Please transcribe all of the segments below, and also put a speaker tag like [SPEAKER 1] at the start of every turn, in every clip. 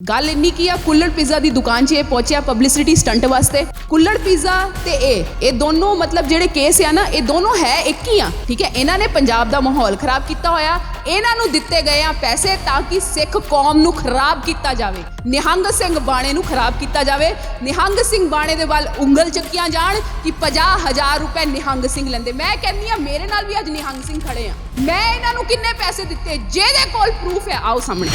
[SPEAKER 1] ਗੱਲ ਇੰਨੀ ਕੀ ਆ, ਕੁੱਲੜ ਪੀਜ਼ਾ ਦੀ ਦੁਕਾਨ 'ਚ ਇਹ ਪਹੁੰਚਿਆ ਪਬਲਿਸਿਟੀ ਸਟੰਟ ਵਾਸਤੇ। ਕੁੱਲੜ ਪੀਜ਼ਾ ਤੇ ਇਹ ਇਹ ਦੋਨੋਂ ਮਤਲਬ ਜਿਹੜੇ ਕੇਸ ਆ ਨਾ, ਇਹ ਦੋਨੋਂ ਹੈ ਇੱਕ ਹੀ ਆ, ਠੀਕ ਹੈ? ਇਹਨਾਂ ਨੇ ਪੰਜਾਬ ਦਾ ਮਾਹੌਲ ਖਰਾਬ ਕੀਤਾ ਹੋਇਆ। ਇਹਨਾਂ ਨੂੰ ਦਿੱਤੇ ਗਏ ਆ ਪੈਸੇ ਤਾਂ ਕਿ ਸਿੱਖ ਕੌਮ ਨੂੰ ਖਰਾਬ ਕੀਤਾ ਜਾਵੇ। ਨਿਹੰਗ ਸਿੰਘ ਬਾਣੇ ਨੂੰ ਖਰਾਬ ਕੀਤਾ ਜਾਵੇ। ਨਿਹੰਗ ਸਿੰਘ ਬਾਣੇ ਦੇ ਵੱਲ ਉਂਗਲ ਚੱਕੀਆਂ ਜਾਣ ਕਿ 50000 ਰੁਪਏ ਨਿਹੰਗ ਸਿੰਘ ਲੈਂਦੇ। ਮੈਂ ਕਹਿੰਦੀ ਆ ਮੇਰੇ ਨਾਲ ਵੀ ਅੱਜ ਨਿਹੰਗ ਸਿੰਘ ਖੜੇ ਆ। ਮੈਂ ਇਹਨਾਂ ਨੂੰ ਕਿੰਨੇ ਪੈਸੇ ਦਿੱਤੇ? ਜਿਹਦੇ ਕੋਲ ਪ੍ਰੂਫ ਹੈ ਆਓ ਸਾਹਮਣੇ।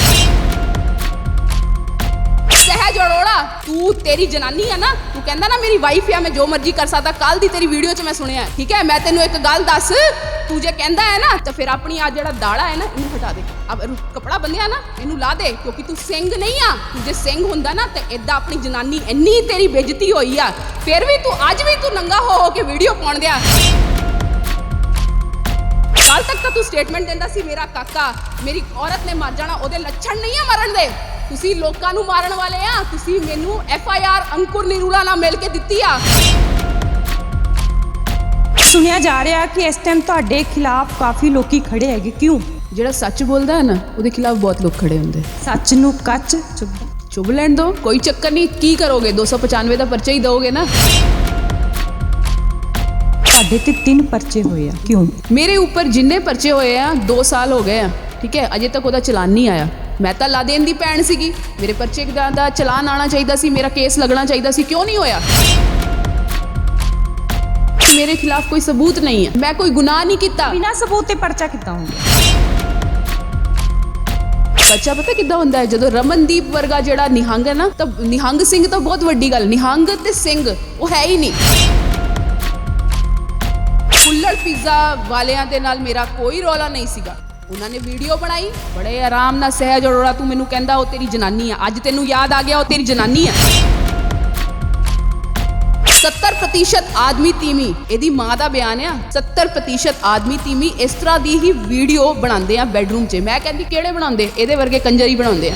[SPEAKER 1] ਸਹਿਜ ਅਰੋੜਾ ਤੂੰ ਤੇਰੀ ਜਨਾਨੀ ਆ ਨਾ, ਤੂੰ ਕਹਿੰਦਾ ਨਾ ਮੇਰੀ ਵਾਈਫ ਆ, ਮੈਂ ਜੋ ਮਰਜ਼ੀ ਕਰ ਸਕਦਾ। ਕੱਲ ਦੀ ਤੇਰੀ ਵੀਡੀਓ 'ਚ ਮੈਂ ਸੁਣਿਆ ਠੀਕ ਹੈ? ਮੈਂ ਤੈਨੂੰ ਇੱਕ ਗੱਲ ਦੱਸ, ਤੂੰ ਜੇ ਕਹਿੰਦਾ ਹੈ ਨਾ, ਤਾਂ ਫਿਰ ਆਪਣੀ ਆ ਜਿਹੜਾ ਦਾੜਾ ਹੈ ਨਾ, ਇਹਨੂੰ ਹਟਾ ਦੇ। ਅਬ ਕਪੜਾ ਬੰਨਿਆ ਨਾ, ਇਹਨੂੰ ਲਾ ਦੇ, ਕਿਉਂਕਿ ਤੂੰ ਸਿੰਘ ਨਹੀਂ ਆ। ਤੂੰ ਜੇ ਸਿੰਘ ਹੁੰਦਾ ਨਾ, ਤੇ ਇਦਾਂ ਆਪਣੀ ਜਨਾਨੀ ਇੰਨੀ ਤੇਰੀ ਬੇਇੱਜ਼ਤੀ ਹੋਈ ਆ। ਫਿਰ ਵੀ ਤੂੰ, ਅੱਜ ਵੀ ਤੂੰ ਨੰਗਾ ਹੋ ਹੋ ਕੇ ਵੀਡੀਓ ਪਾਉਣ ਦਿਆ ਕੱਲ ਤੱਕ ਤਾਂ ਤੂੰ ਸਟੇਟਮੈਂਟ ਦਿੰਦਾ ਸੀ ਮੇਰਾ ਕਾਕਾ ਮੇਰੀ ਔਰਤ ਨੇ ਮਰ ਜਾਣਾ ਉਹਦੇ ਲੱਛਣ ਨਹੀਂ ਆ ਮਰਨ ਦੇ। ਤੁਸੀਂ ਲੋਕਾਂ ਨੂੰ ਮਾਰਨ ਵਾਲੇ ਆ ਤੁਸੀਂ ਮੈਨੂੰ F I R Ankur Nirula ਨਾਲ ਮਿਲ ਕੇ ਦਿੱਤੀ ਆ।
[SPEAKER 2] ਸੁਣਿਆ ਜਾ ਰਿਹਾ ਕਿ ਇਸ ਟਾਈਮ ਤੁਹਾਡੇ ਖਿਲਾਫ ਕਾਫੀ ਲੋਕੀ ਖੜੇ ਹੈਗੇ ਕਿਉਂ?
[SPEAKER 1] ਜਿਹੜਾ ਸੱਚ ਬੋਲਦਾ ਹੈ ਨਾ ਉਹਦੇ ਖਿਲਾਫ ਬਹੁਤ ਲੋਕ ਖੜੇ ਹੁੰਦੇ।
[SPEAKER 2] ਸੱਚ ਨੂੰ ਕੱਚ ਚੁੱਭਦਾ
[SPEAKER 1] ਚੁੱਭ ਲੈਣ ਦੋ ਕੋਈ ਚੱਕਰ ਨਹੀਂ ਕੀ ਕਰੋਗੇ? 295 ਦਾ ਪਰਚਾ ਹੀ ਦੋਗੇ ਨਾ।
[SPEAKER 2] ਤੁਹਾਡੇ ਤੇ ਤਿੰਨ ਪਰਚੇ ਹੋਏ ਆ। ਕਿਉਂ?
[SPEAKER 1] ਮੇਰੇ ਉੱਪਰ ਜਿੰਨੇ ਪਰਚੇ ਹੋਏ ਆ 2 ਸਾਲ ਹੋ ਗਏ ਆ ਠੀਕ ਹੈ? ਅਜੇ ਤੱਕ ਉਹਦਾ ਚਲਾਨ ਨਹੀਂ ਆਇਆ। ਮੈਂ ਤਾਂ ਲਾ ਦੇਣ ਦੀ ਭੈਣ ਸੀਗੀ। ਮੇਰੇ ਪਰਚੇ ਦਾ ਚਲਾਨ ਆਣਾ ਚਾਹੀਦਾ ਸੀ ਮੇਰਾ ਕੇਸ ਲੱਗਣਾ ਚਾਹੀਦਾ ਸੀ। ਕਿਉਂ ਨਹੀਂ ਹੋਇਆ? ਮੇਰੇ ਖਿਲਾਫ ਕੋਈ ਸਬੂਤ ਨਹੀਂ ਹੈ। ਮੈਂ ਕੋਈ ਗੁਨਾਹ ਨਹੀਂ ਕੀਤਾ।
[SPEAKER 2] ਬਿਨਾਂ ਸਬੂਤ ਤੇ ਪਰਚਾ ਕਿੱਦਾਂ ਹੋ ਗਿਆ
[SPEAKER 1] ਬੱਚਾ ਪਤਾ ਕਿੱਦਾਂ ਹੁੰਦਾ ਹੈ? ਜਦੋਂ ਰਮਨਦੀਪ ਵਰਗਾ ਜਿਹੜਾ ਨਿਹੰਗ ਹੈ ਨਾ ਤਾਂ ਨਿਹੰਗ ਸਿੰਘ ਤਾਂ ਬਹੁਤ ਵੱਡੀ ਗੱਲ। ਨਿਹੰਗ ਤੇ ਸਿੰਘ ਉਹ ਹੈ ਹੀ ਨਹੀਂ। ਕੁੱਲੜ ਪੀਜ਼ਾ ਵਾਲਿਆਂ ਦੇ ਨਾਲ ਮੇਰਾ ਕੋਈ ਰੌਲਾ ਨਹੀਂ ਸੀਗਾ। ਉਹਨਾਂ ਨੇ ਵੀਡੀਓ ਬਣਾਈ, ਬੜੇ ਆਰਾਮ ਨਾਲ ਸਹਿਜ ਅਰੋੜਾ ਤੂੰ ਮੈਨੂੰ ਕਹਿੰਦਾ ਉਹ ਤੇਰੀ ਜਨਾਨੀ ਆ। ਅੱਜ ਤੈਨੂੰ ਯਾਦ ਆ ਗਿਆ ਉਹ ਤੇਰੀ ਜਨਾਨੀ ਆ। 70% ਆਦਮੀ ਤੀਮੀ ਇਹਦੀ ਮਾਂ ਦਾ ਬਿਆਨ ਆ। 70% ਆਦਮੀ ਤੀਮੀ ਇਸ ਤਰ੍ਹਾਂ ਦੀ ਹੀ ਵੀਡੀਓ ਬਣਾਉਂਦੇ ਆ ਬੈਡਰੂਮ 'ਚ। ਮੈਂ ਕਹਿੰਦੀ ਕਿਹੜੇ ਬਣਾਉਂਦੇ? ਇਹਦੇ ਵਰਗੇ ਕੰਜਰ ਹੀ ਬਣਾਉਂਦੇ ਆ।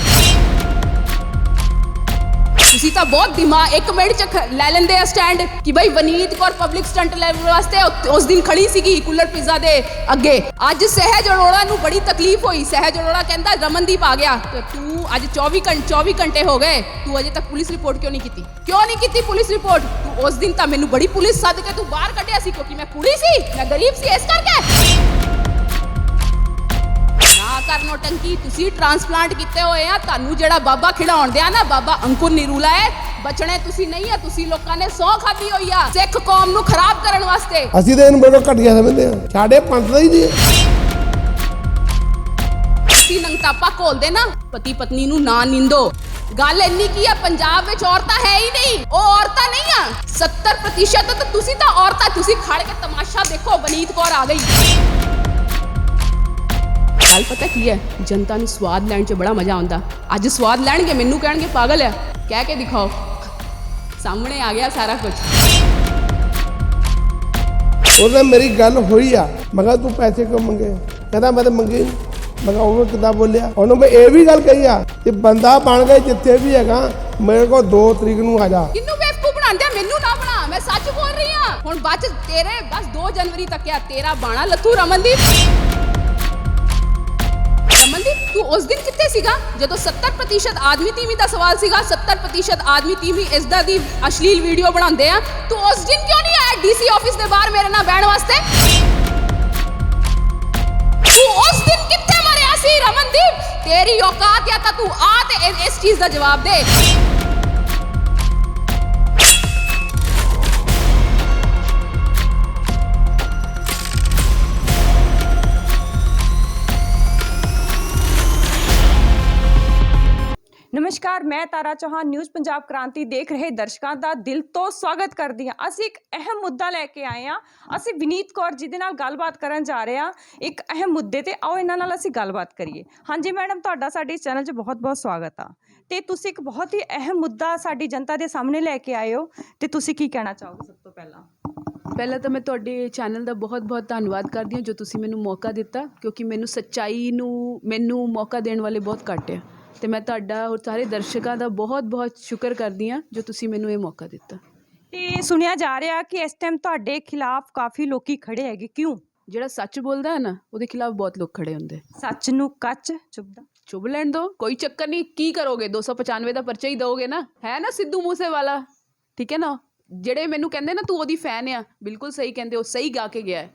[SPEAKER 1] ਤੁਸੀਂ ਤਾਂ ਬਹੁਤ ਦਿਮਾਗ ਇੱਕ ਮਿੰਟ ਚ ਖ- ਲੈ ਲੈਂਦੇ ਆ ਸਟੈਂਡ ਕਿ ਭਾਈ Vaneet Kaur public stunt level ਵਾਸਤੇ ਉ- ਉਸ ਦਿਨ ਖੜੀ ਸੀਗੀ ਕੁੱਲਰ ਪੀਜ਼ਾ ਦੇ ਅੱਗੇ। ਅੱਜ ਸਹਿਜ ਅਰੋੜਾ ਨੂੰ ਬੜੀ ਤਕਲੀਫ ਹੋਈ। ਸਹਿਜ ਅਰੋੜਾ ਕਹਿੰਦਾ, ਰਮਨਦੀਪ ਆ ਗਿਆ। ਤੇ ਤੂੰ ਅੱਜ 24 ਘੰਟੇ 24 ਘੰਟੇ ਹੋ ਗਏ। ਤੂੰ ਅਜੇ ਤੱਕ ਪੁਲਿਸ ਰਿਪੋਰਟ ਕਿਉਂ ਨਹੀਂ ਕੀਤੀ? ਕਿਉਂ ਨਹੀਂ ਕੀਤੀ ਪੁਲਿਸ ਰਿਪੋਰਟ ਤੂੰ ਉਸ ਦਿਨ ਤਾਂ ਮੈਨੂੰ ਬੜੀ ਪੁਲਿਸ ਸੱਦ ਕੇ ਤੂੰ ਬਾਹਰ ਕੱਢਿਆ ਸੀ ਕਿਉਂਕਿ ਮੈਂ ਕੁੜੀ ਸੀ। ਮੈਂ ਗਰੀਬ ਸੀ। ਇਸ ਕਰਕੇ ਕਰ ਨੋਟੰਕੀ ਤੁਸੀਂ ਟ੍ਰਾਂਸਪਲਾਂਟ ਕੀਤੇ ਹੋਏ ਆ ਤੁਹਾਨੂੰ ਜਿਹੜਾ ਬਾਬਾ ਖਿਡਾਉਣ ਦਿਆ ਨਾ ਬਾਬਾ ਅੰਕੁਰ ਨਿਰੂਲਾ ਹੈ ਬਚਣੇ ਤੁਸੀਂ ਨਹੀਂ ਆ ਤੁਸੀਂ ਲੋਕਾਂ ਨੇ ਸੌ ਖਾਦੀ ਹੋਈ ਆ ਸਿੱਖ ਕੌਮ ਨੂੰ ਖਰਾਬ ਕਰਨ ਵਾਸਤੇ।
[SPEAKER 3] ਅਸੀਂ ਤਾਂ ਇਹਨੂੰ ਬੜਾ ਘਟੀਆ ਸਮਝਦੇ ਆ ਸਾਡੇ ਪੰਥ ਦਾ ਹੀ ਜੀ।
[SPEAKER 1] ਤੁਸੀਂ ਨੰਗਤਾਪਾ ਘੋਲਦੇ ਨਾ ਪਤੀ ਪਤਨੀ ਨੂੰ ਨਾ ਨਿੰਦੋ। ਗੱਲ ਇੰਨੀ ਕੀ ਆ ਪੰਜਾਬ ਵਿੱਚ ਔਰਤਾਂ ਹੈ ਹੀ ਨਹੀਂ ਉਹ ਔਰਤਾਂ ਨਹੀਂ ਆ। 70% ਤਾਂ ਤੁਸੀਂ ਤਾਂ ਔਰਤਾਂ ਤੁਸੀਂ ਖੜ ਕੇ ਤਮਾਸ਼ਾ ਦੇਖੋ ਬਨੀਤ ਕੌਰ ਆ ਗਈ। ਗੱਲ ਪਤਾ ਕੀ ਹੈ? ਜਨਤਾ ਨੂੰ ਸਵਾਦ ਲੈਣ 'ਚ ਬੜਾ ਮਜ਼ਾ ਆਉਂਦਾ। ਅੱਜ ਸਵਾਦ ਲੈਣਗੇ ਮੈਨੂੰ ਕਹਿਣਗੇ ਪਾਗਲ ਆ ਕਹਿ ਕੇ ਦਿਖਾਓ। ਸਾਹਮਣੇ ਆ ਗਿਆ ਸਾਰਾ ਕੁਝ।
[SPEAKER 3] ਉਹਨੇ ਮੇਰੀ ਗੱਲ ਹੋਈ ਆ। ਮੈਂ ਕਿਹਾ ਤੂੰ ਪੈਸੇ ਕਿਉਂ ਮੰਗੇ? ਕਹਿੰਦਾ ਮੈਂ ਤਾਂ ਮੰਗੇ ਨਹੀਂ ਮੈਂ ਕਿਹਾ ਉਹ ਕਿੱਦਾਂ ਬੋਲਿਆ? ਉਹਨੂੰ ਮੈਂ ਇਹ ਵੀ ਗੱਲ ਕਹੀ ਆ ਕਿ ਬੰਦਾ ਬਣ ਗਿਆ ਜਿੱਥੇ ਵੀ ਹੈਗਾ ਮੇਰੇ ਕੋਲ 2 ਤਰੀਕ ਨੂੰ ਆ ਜਾ।
[SPEAKER 1] ਕਿੰਨੂੰ ਬੇਵਕੂਫ ਬਣਾਉਂਦੇ ਮੈਨੂੰ ਨਾ ਬਣਾ। ਮੈਂ ਸੱਚ ਬੋਲ ਰਹੀ ਆ। ਹੁਣ ਬਾਅਦ ਤੇਰੇ ਬਸ 2 ਜਨਵਰੀ ਤੱਕ ਆ। ਤੇਰਾ ਬਾਣਾ ਲੱਥੂ ਰਮਨਦੀਪ। ਰਮਨਦੀਪ ਤੂੰ ਉਸ ਦਿਨ ਕਿੱਥੇ ਸੀਗਾ? ਜਦੋਂ 70% ਆਦਮੀ ਤੀਮੀ ਦਾ ਸਵਾਲ ਸੀਗਾ 70% ਆਦਮੀ ਤੀਮੀ ਇਸ ਦਾ ਦੀ ਅਸ਼ਲੀਲ ਵੀਡੀਓ ਬਣਾਉਂਦੇ ਆ। ਤੂੰ ਉਸ ਦਿਨ ਕਿਉਂ ਨਹੀਂ ਆਇਆ ਡੀਸੀ ਆਫਿਸ ਦੇ ਬਾਹਰ ਮੇਰੇ ਨਾਲ ਬਹਿਣ ਵਾਸਤੇ? ਤੂੰ ਉਸ ਦਿਨ ਕਿੱਥੇ ਮਰਿਆ ਸੀ ਰਮਨਦੀਪ? ਤੇਰੀ ਔਕਾਤ ਜਾਂ ਤਾਂ ਤੂੰ ਆ ਤੇ ਇਸ ਚੀਜ਼ ਦਾ ਜਵਾਬ ਦੇ।
[SPEAKER 2] ਨਮਸਕਾਰ, ਮੈਂ ਤਾਰਾ ਚੌਹਾਨ, ਨਿਊਜ਼ ਪੰਜਾਬ ਕ੍ਰਾਂਤੀ ਦੇਖ ਰਹੇ ਦਰਸ਼ਕਾਂ ਦਾ ਦਿਲ ਤੋਂ ਸਵਾਗਤ ਕਰਦੀ ਹਾਂ। ਅਸੀਂ ਇੱਕ ਅਹਿਮ ਮੁੱਦਾ ਲੈ ਕੇ ਆਏ ਹਾਂ। ਅਸੀਂ ਵਿਨੀਤ ਕੌਰ ਜੀ ਦੇ ਨਾਲ ਗੱਲਬਾਤ ਕਰਨ ਜਾ ਰਹੇ ਹਾਂ। ਇੱਕ ਅਹਿਮ ਮੁੱਦੇ ਤੇ ਆਓ ਇਹਨਾਂ ਨਾਲ ਅਸੀਂ ਗੱਲਬਾਤ ਕਰੀਏ। ਹਾਂਜੀ ਮੈਡਮ, ਤੁਹਾਡਾ ਸਾਡੇ ਇਸ ਚੈਨਲ 'ਚ ਬਹੁਤ-ਬਹੁਤ ਸਵਾਗਤ ਆ। ਤੇ ਤੁਸੀਂ ਇੱਕ ਬਹੁਤ ਹੀ ਅਹਿਮ ਮੁੱਦਾ ਸਾਡੀ ਜਨਤਾ ਦੇ ਸਾਹਮਣੇ ਲੈ ਕੇ ਆਏ ਹੋ। ਤੇ ਤੁਸੀਂ ਕੀ ਕਹਿਣਾ ਚਾਹੋਗੇ ਸਭ ਤੋਂ ਪਹਿਲਾਂ?
[SPEAKER 1] ਪਹਿਲਾਂ ਤਾਂ ਮੈਂ ਤੁਹਾਡੇ ਚੈਨਲ ਦਾ ਬਹੁਤ-ਬਹੁਤ ਧੰਨਵਾਦ ਕਰਦੀ ਹਾਂ ਜੋ ਤੁਸੀਂ ਮੈਨੂੰ ਮੌਕਾ ਦਿੱਤਾ, ਕਿਉਂਕਿ ਮੈਨੂੰ ਸੱਚਾਈ ਨੂੰ, ਮੈਨੂੰ ਮੌਕਾ ਦੇਣ ਵਾਲੇ ਬਹੁਤ ਘੱਟ ਆ। ਤੇ ਮੈਂ ਤੁਹਾਡਾ ਔਰ ਸਾਰੇ ਦਰਸ਼ਕਾਂ ਦਾ ਬਹੁਤ-ਬਹੁਤ ਸ਼ੁਕਰ ਕਰਦੀ ਹਾਂ ਜੋ ਤੁਸੀਂ ਮੈਨੂੰ ਇਹ ਮੌਕਾ ਦਿੱਤਾ।
[SPEAKER 2] ਤੇ ਸੁਣਿਆ ਜਾ ਰਿਹਾ ਕਿ ਇਸ ਟਾਈਮ ਤੁਹਾਡੇ ਖਿਲਾਫ ਕਾਫੀ ਲੋਕੀ ਖੜੇ ਹੈਗੇ ਕਿਉਂ?
[SPEAKER 1] ਜਿਹੜਾ ਸੱਚ ਬੋਲਦਾ ਹੈ ਨਾ ਉਹਦੇ ਖਿਲਾਫ ਬਹੁਤ ਲੋਕ ਖੜੇ ਹੁੰਦੇ
[SPEAKER 2] ਸੱਚ ਨੂੰ ਕੱਚ ਚੁੱਭਦਾ।
[SPEAKER 1] ਚੁੱਪ ਲੈਣ ਦੋ ਕੋਈ ਚੱਕਰ ਨਹੀਂ ਕੀ ਕਰੋਗੇ? 295 ਦਾ ਪਰਚਾ ਹੀ ਦੋਗੇ ਨਾ। ਹੈ ਨਾ ਸਿੱਧੂ ਮੂਸੇ ਵਾਲਾ ਠੀਕ ਹੈ ਨਾ? ਜਿਹੜੇ ਮੈਨੂੰ ਕਹਿੰਦੇ ਨਾ ਤੂੰ ਉਹਦੀ ਫੈਨ ਆ ਬਿਲਕੁਲ ਸਹੀ ਕਹਿੰਦੇ ਉਹ ਸਹੀ ਗਾ ਕੇ ਗਿਆ ਹੈ।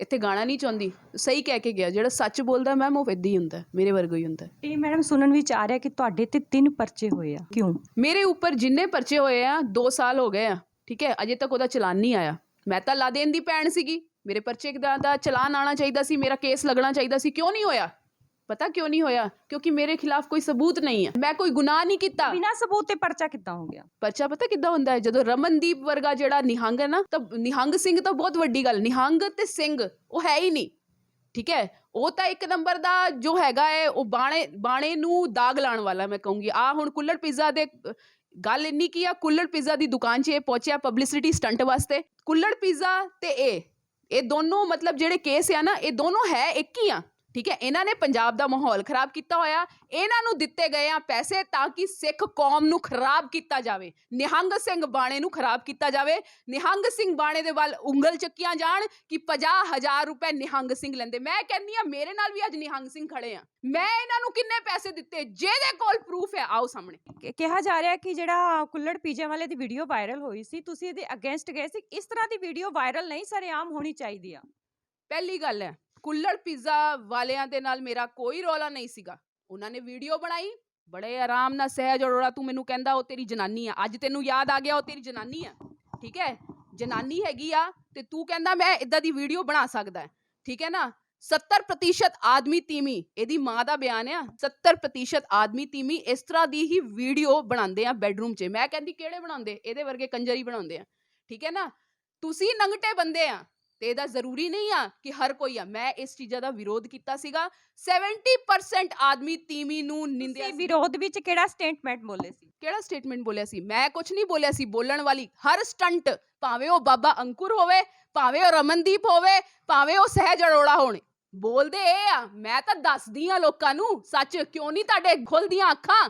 [SPEAKER 1] ਇੱਥੇ ਗਾਣਾ ਨਹੀਂ ਚਾਹੁੰਦੀ ਸਹੀ ਕਹਿ ਕੇ ਗਿਆ ਜਿਹੜਾ ਸੱਚ ਬੋਲਦਾ ਮੈਮ ਉਹ ਏਦਾਂ ਹੀ ਹੁੰਦਾ ਮੇਰੇ ਵਰਗਾ ਹੀ ਹੁੰਦਾ।
[SPEAKER 2] ਇਹ ਮੈਡਮ ਸੁਣਨ ਵਿੱਚ ਆ ਰਿਹਾ ਕਿ ਤੁਹਾਡੇ ਤੇ ਤਿੰਨ ਪਰਚੇ ਹੋਏ ਆ ਕਿਉਂ?
[SPEAKER 1] ਮੇਰੇ ਉੱਪਰ ਜਿੰਨੇ ਪਰਚੇ ਹੋਏ ਆ 2 ਸਾਲ ਹੋ ਗਏ ਆ ਠੀਕ ਹੈ ਅਜੇ ਤੱਕ ਉਹਦਾ ਚਲਾਨ ਨਹੀਂ ਆਇਆ। ਮੈਂ ਤਾਂ ਲਾ ਦੇਣ ਦੀ ਭੈਣ ਸੀਗੀ ਮੇਰੇ ਪਰਚੇ ਦਾ ਦਾ ਚਲਾਨ ਆਣਾ ਚਾਹੀਦਾ ਸੀ ਮੇਰਾ ਕੇਸ ਲੱਗਣਾ ਚਾਹੀਦਾ ਸੀ ਕਿਉਂ ਨਹੀਂ ਹੋਇਆ? ਪਤਾ ਕਿਉਂ ਨਹੀਂ ਹੋਇਆ? ਕਿਉਂਕਿ ਮੇਰੇ ਖਿਲਾਫ ਕੋਈ ਸਬੂਤ ਨਹੀਂ ਹੈ। ਮੈਂ ਕੋਈ ਗੁਨਾਹ ਨਹੀਂ ਕੀਤਾ।
[SPEAKER 2] ਬਿਨਾਂ ਸਬੂਤ ਤੇ ਪਰਚਾ ਕਿੱਦਾਂ ਹੋ ਗਿਆ?
[SPEAKER 1] ਪਰਚਾ ਪਤਾ ਕਿੱਦਾਂ ਹੁੰਦਾ ਹੈ? ਜਦੋਂ ਰਮਨਦੀਪ ਵਰਗਾ ਜਿਹੜਾ ਨਿਹੰਗ ਹੈ ਨਾ ਤਾਂ ਨਿਹੰਗ ਸਿੰਘ ਤਾਂ ਬਹੁਤ ਵੱਡੀ ਗੱਲ ਨਿਹੰਗ ਤੇ ਸਿੰਘ ਉਹ ਹੈ ਹੀ ਨਹੀਂ। ਠੀਕ ਹੈ? ਉਹ ਤਾਂ ਇੱਕ ਨੰਬਰ ਦਾ ਜੋ ਹੈਗਾ ਹੈ ਉਹ ਬਾਣੇ ਬਾਣੇ ਨੂੰ ਦਾਗ ਲਾਉਣ ਵਾਲਾ ਮੈਂ ਕਹੂੰਗੀ। ਆ ਹੁਣ ਕੁੱਲੜ ਪੀਜ਼ਾ ਦੇ ਗੱਲ ਇੰਨੀ ਕੀ ਆ ਕੁੱਲੜ ਪੀਜ਼ਾ ਦੀ ਦੁਕਾਨ 'ਚ ਇਹ ਪਹੁੰਚਿਆ ਪਬਲਿਸਿਟੀ ਸਟੰਟ ਵਾਸਤੇ। ਕੁੱਲੜ ਪੀਜ਼ਾ ਤੇ ਇਹ ਇਹ ਦੋਨੋਂ ਮਤਲਬ ਜਿਹੜੇ ਕੇਸ ਆ ਨਾ ਇਹ ਦੋਨੋਂ ਹੈ ਇੱਕ ਹੀ ਆ। ਠੀਕ ਹੈ ਇਹਨਾਂ ਨੇ ਪੰਜਾਬ ਦਾ ਮਾਹੌਲ ਖਰਾਬ ਕੀਤਾ ਹੋਇਆ ਇਹਨਾਂ ਨੂੰ ਦਿੱਤੇ ਗਏ ਆ ਪੈਸੇ ਤਾਂ ਕਿ ਸਿੱਖ ਕੌਮ ਨੂੰ ਖਰਾਬ ਕੀਤਾ ਜਾਵੇ ਨਿਹੰਗ ਸਿੰਘ ਬਾਣੇ ਨੂੰ ਖਰਾਬ ਕੀਤਾ ਜਾਵੇ ਨਿਹੰਗ ਸਿੰਘ ਬਾਣੇ ਦੇ ਵੱਲ ਉਂਗਲ ਚੱਕੀਆਂ ਜਾਣ ਕਿ 50000 ਰੁਪਏ ਨਿਹੰਗ ਸਿੰਘ ਲੈਂਦੇ। ਮੈਂ ਕਹਿੰਨੀ ਆ ਮੇਰੇ ਨਾਲ ਵੀ ਅੱਜ ਨਿਹੰਗ ਸਿੰਘ ਖੜੇ ਆ। ਮੈਂ ਇਹਨਾਂ ਨੂੰ ਕਿੰਨੇ ਪੈਸੇ ਦਿੱਤੇ ਜਿਹਦੇ ਕੋਲ ਪ੍ਰੂਫ ਹੈ ਆਓ ਸਾਹਮਣੇ।
[SPEAKER 2] ਕਿਹਾ ਜਾ ਰਿਹਾ ਕਿ ਜਿਹੜਾ ਕੁੱਲੜ ਪੀਜੇ ਵਾਲੇ ਦੀ ਵੀਡੀਓ ਵਾਇਰਲ ਹੋਈ ਸੀ ਤੁਸੀਂ ਇਹਦੇ ਅਗੇਂਸਟ ਗਏ ਸੀ? ਇਸ ਤਰ੍ਹਾਂ ਦੀ ਵੀਡੀਓ ਵਾਇਰਲ ਨਹੀਂ ਸਰੇਆਮ ਹੋਣੀ ਚਾਹੀਦੀ ਆ।
[SPEAKER 1] ਪਹਿਲੀ ਗੱਲ ਹੈ ਕੁੱਲੜ ਪੀਜ਼ਾ ਵਾਲਿਆਂ ਦੇ ਨਾਲ ਮੇਰਾ ਕੋਈ ਰੌਲਾ ਨਹੀਂ ਸੀਗਾ। ਉਹਨਾਂ ਨੇ ਵੀਡੀਓ ਬਣਾਈ, ਬੜੇ ਆਰਾਮ ਨਾਲ ਸਹਿਜ ਅਰੋੜਾ ਤੂੰ ਮੈਨੂੰ ਕਹਿੰਦਾ ਉਹ ਤੇਰੀ ਜਨਾਨੀ ਆ। ਅੱਜ ਤੈਨੂੰ ਯਾਦ ਆ ਗਿਆ ਉਹ ਤੇਰੀ ਜਨਾਨੀ ਆ। ਠੀਕ ਹੈ? ਜਨਾਨੀ ਹੈਗੀ ਆ ਤੇ ਤੂੰ ਕਹਿੰਦਾ ਮੈਂ ਇਦਾਂ ਦੀ ਵੀਡੀਓ ਬਣਾ ਸਕਦਾ। ਠੀਕ ਹੈ ਨਾ? 70% ਆਦਮੀ ਤੀਮੀ ਇਹਦੀ ਮਾਂ ਦਾ ਬਿਆਨ ਆ। 70% ਆਦਮੀ ਤੀਮੀ ਇਸ ਤਰ੍ਹਾਂ ਦੀ ਹੀ ਵੀਡੀਓ ਬਣਾਉਂਦੇ ਆ ਬੈੱਡਰੂਮ 'ਚ। ਮੈਂ ਕਹਿੰਦੀ ਕਿਹੜੇ ਬਣਾਉਂਦੇ? ਇਹਦੇ ਵਰਗੇ ਕੰਜਰੀ ਬਣਾਉਂਦੇ ਆ। ਠੀਕ ਹੈ ਨਾ? ਤੁਸੀਂ ਨੰਗਟੇ ਬੰਦੇ ਆ। ਤੇ ਇਹਦਾ ਜ਼ਰੂਰੀ ਨਹੀਂ ਆ ਕਿ ਹਰ ਕੋਈ ਆ। ਮੈਂ ਇਸ ਚੀਜ਼ਾਂ ਦਾ ਵਿਰੋਧ ਕੀਤਾ ਸੀਗਾ। 70% ਆਦਮੀ ਤੀਮੀ ਨੂੰ ਨਿੰਦਿਆ
[SPEAKER 2] ਤੁਸੀਂ
[SPEAKER 1] ਸੀ।
[SPEAKER 2] ਵਿਰੋਧ ਵਿੱਚ ਕਿਹੜਾ ਸਟੇਟਮੈਂਟ ਬੋਲੇ ਸੀ?
[SPEAKER 1] ਕਿਹੜਾ ਸਟੇਟਮੈਂਟ ਬੋਲਿਆ ਸੀ? ਮੈਂ ਕੁਝ ਨਹੀਂ ਬੋਲਿਆ ਸੀ। ਬੋਲਣ ਵਾਲੀ ਹਰ ਸਟੰਟ ਭਾਵੇਂ ਉਹ ਬਾਬਾ ਅੰਕੁਰ ਹੋਵੇ ਭਾਵੇਂ ਉਹ ਰਮਨਦੀਪ ਹੋਵੇ ਭਾਵੇਂ ਉਹ ਸਹਿਜ ਅਰੋੜਾ ਹੋਣ ਬੋਲਦੇ ਇਹ ਆ। ਮੈਂ ਤਾਂ ਦੱਸਦੀ ਆ ਲੋਕਾਂ ਨੂੰ ਸੱਚ ਕਿਉਂ ਨਹੀਂ ਤੁਹਾਡੇ ਖੁੱਲਦੀਆਂ ਅੱਖਾਂ?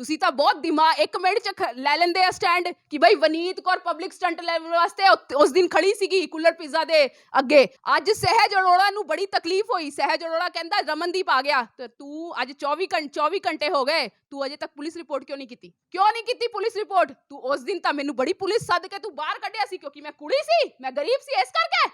[SPEAKER 1] ਤੁਸੀਂ ਤਾਂ ਬਹੁਤ ਦਿਮਾਗ, ਇੱਕ ਮਿੰਟ ਚ ਖ- ਲੈ ਲੈਂਦੇ ਆ ਸਟੈਂਡ ਕਿ ਭਾਈ Vaneet Kaur public stunt level ਵਾਸਤੇ ਉਤ- ਉਸ ਦਿਨ ਖੜੀ ਸੀਗੀ ਕੁੱਲਰ ਪੀਜ਼ਾ ਦੇ ਅੱਗੇ। ਅੱਜ ਸਹਿਜ ਅਰੋੜਾ ਨੂੰ ਬੜੀ ਤਕਲੀਫ ਹੋਈ। ਸਹਿਜ ਅਰੋੜਾ ਕਹਿੰਦਾ, ਰਮਨਦੀਪ ਆ ਗਿਆ। ਤੇ ਤੂੰ ਅੱਜ 24 ਘੰਟੇ 24 ਘੰਟੇ ਹੋ ਗਏ। ਤੂੰ ਅਜੇ ਤੱਕ ਪੁਲਿਸ ਰਿਪੋਰਟ ਕਿਉਂ ਨਹੀਂ ਕੀਤੀ? ਕਿਉਂ ਨਹੀਂ ਕੀਤੀ ਪੁਲਿਸ ਰਿਪੋਰਟ ਤੂੰ ਉਸ ਦਿਨ ਤਾਂ ਮੈਨੂੰ ਬੜੀ ਪੁਲਿਸ ਸੱਦ ਕੇ ਤੂੰ ਬਾਹਰ ਕੱਢਿਆ ਸੀ ਕਿਉਂਕਿ ਮੈਂ ਕੁੜੀ ਸੀ, ਮੈਂ ਗਰੀਬ ਸੀ, ਇਸ ਕਰਕੇ।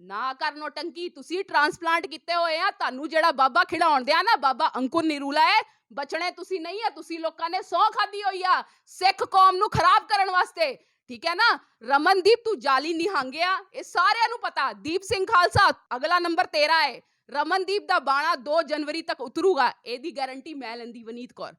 [SPEAKER 1] ਨਾ ਕਰ ਨੋਟੰਕੀ ਤੁਸੀਂ ਟਰਾਂਸਪਲਾਂਟ ਕੀਤੇ ਹੋਏ ਆ। ਤੁਹਾਨੂੰ ਜਿਹੜਾ ਬਾਬਾ ਖਿਡਾਉਣ ਦਿਆ ਨਾ, ਬਾਬਾ ਅੰਕੁਰ ਨਿਰੂਲਾ ਹੈ ਬਚਣੇ ਤੁਸੀਂ ਨਹੀਂ ਆ ਤੁਸੀਂ ਲੋਕਾਂ ਨੇ ਸੌ ਖਾਦੀ ਹੋਈ ਆ ਸਿੱਖ ਕੌਮ ਨੂੰ ਖਰਾਬ ਕਰਨ ਵਾਸਤੇ। ਠੀਕ ਹੈ ਨਾ? ਰਮਨਦੀਪ ਤੂੰ ਜਾਲੀ ਨਿਹੰਗਿਆ ਇਹ ਸਾਰਿਆਂ ਨੂੰ ਪਤਾ। ਦੀਪ ਸਿੰਘ ਖਾਲਸਾ ਅਗਲਾ ਨੰਬਰ ਤੇਰਾ ਹੈ। ਰਮਨਦੀਪ ਦਾ ਬਾਣਾ 2 ਜਨਵਰੀ ਤੱਕ ਉਤਰੂਗਾ। ਇਹਦੀ ਗਾਰੰਟੀ ਮੈਂ ਲੈਂਦੀ ਵਨੀਤ ਕੌਰ।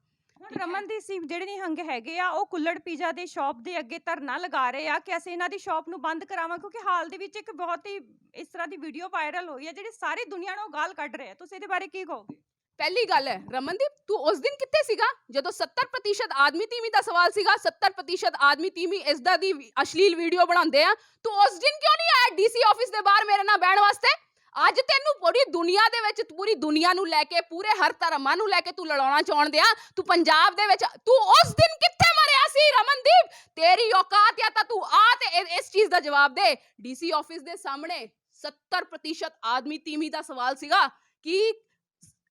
[SPEAKER 2] ਰਮਨਦੀਪ ਸਿੰਘ ਜਿਹੜੇ ਨਿਹੰਗ ਹੈਗੇ ਆ ਉਹ ਕੁੱਲੜ ਪੀਜ਼ਾ ਦੇ ਸ਼ਾਪ ਦੇ ਅੱਗੇ ਧਰਨਾ ਲਗਾ ਰਹੇ ਆ ਕਿ ਅਸੀਂ ਇਹਨਾਂ ਦੀ ਸ਼ਾਪ ਨੂੰ ਬੰਦ ਕਰਾਵਾਂ ਕਿਉਂਕਿ ਹਾਲ ਦੇ ਵਿੱਚ ਇੱਕ ਬਹੁਤ ਹੀ ਇਸ ਤਰ੍ਹਾਂ ਦੀ ਵੀਡੀਓ ਵਾਇਰਲ ਹੋਈ ਹੈ ਜਿਹੜੀ ਸਾਰੀ ਦੁਨੀਆ ਨੂੰ ਗਾਲ ਕੱਢ ਰਹੇ ਆ। ਤੁਸੀਂ ਇਹਦੇ ਬਾਰੇ ਕੀ ਕਹੋਗੇ?
[SPEAKER 1] ਪਹਿਲੀ ਗੱਲ ਹੈ, ਰਮਨਦੀਪ, ਤੂੰ ਉਸ ਦਿਨ ਕਿੱਥੇ ਸੀਗਾ? ਜਦੋਂ 70% ਆਦਮੀ ਤੀਮੀ ਦਾ ਸਵਾਲ ਸੀਗਾ 70% ਆਦਮੀ ਤੀਮੀ ਇਸ ਦਾ ਦੀ ਅਸ਼ਲੀਲ ਵੀਡੀਓ ਬਣਾਉਂਦੇ ਆ, ਤੂੰ ਉਸ ਦਿਨ ਕਿਉਂ ਨਹੀਂ ਆਇਆ ਡੀਸੀ ਆਫਿਸ ਦੇ ਬਾਹਰ ਮੇਰੇ ਨਾਲ ਬਹਿਣ ਵਾਸਤੇ? ਅੱਜ ਤੈਨੂੰ ਪੂਰੀ ਦੁਨੀਆ ਦੇ ਵਿੱਚ ਪੂਰੀ ਦੁਨੀਆ ਨੂੰ ਲੈ ਕੇ, ਪੂਰੇ ਹਰ ਧਰਮਾਂ ਨੂੰ ਲੈ ਕੇ ਤੂੰ ਲੜਾਉਣਾ ਚਾਹੁੰਦੇ ਆ, ਤੂੰ ਪੰਜਾਬ ਦੇ ਵਿੱਚ, ਤੂੰ ਉਸ ਦਿਨ ਕਿੱਥੇ ਮਰਿਆ ਸੀ, ਰਮਨਦੀਪ? ਤੇਰੀ ਔਕਾਤ ਜਾਂ ਤਾਂ ਤੂੰ ਆ ਤੇ ਇਸ ਚੀਜ਼ ਦਾ ਜਵਾਬ ਦੇ। ਡੀਸੀ ਆਫਿਸ ਦੇ ਸਾਹਮਣੇ 70% ਆਦਮੀ ਤੀਮੀ ਦਾ ਸਵਾਲ ਸੀਗਾ, ਕਿ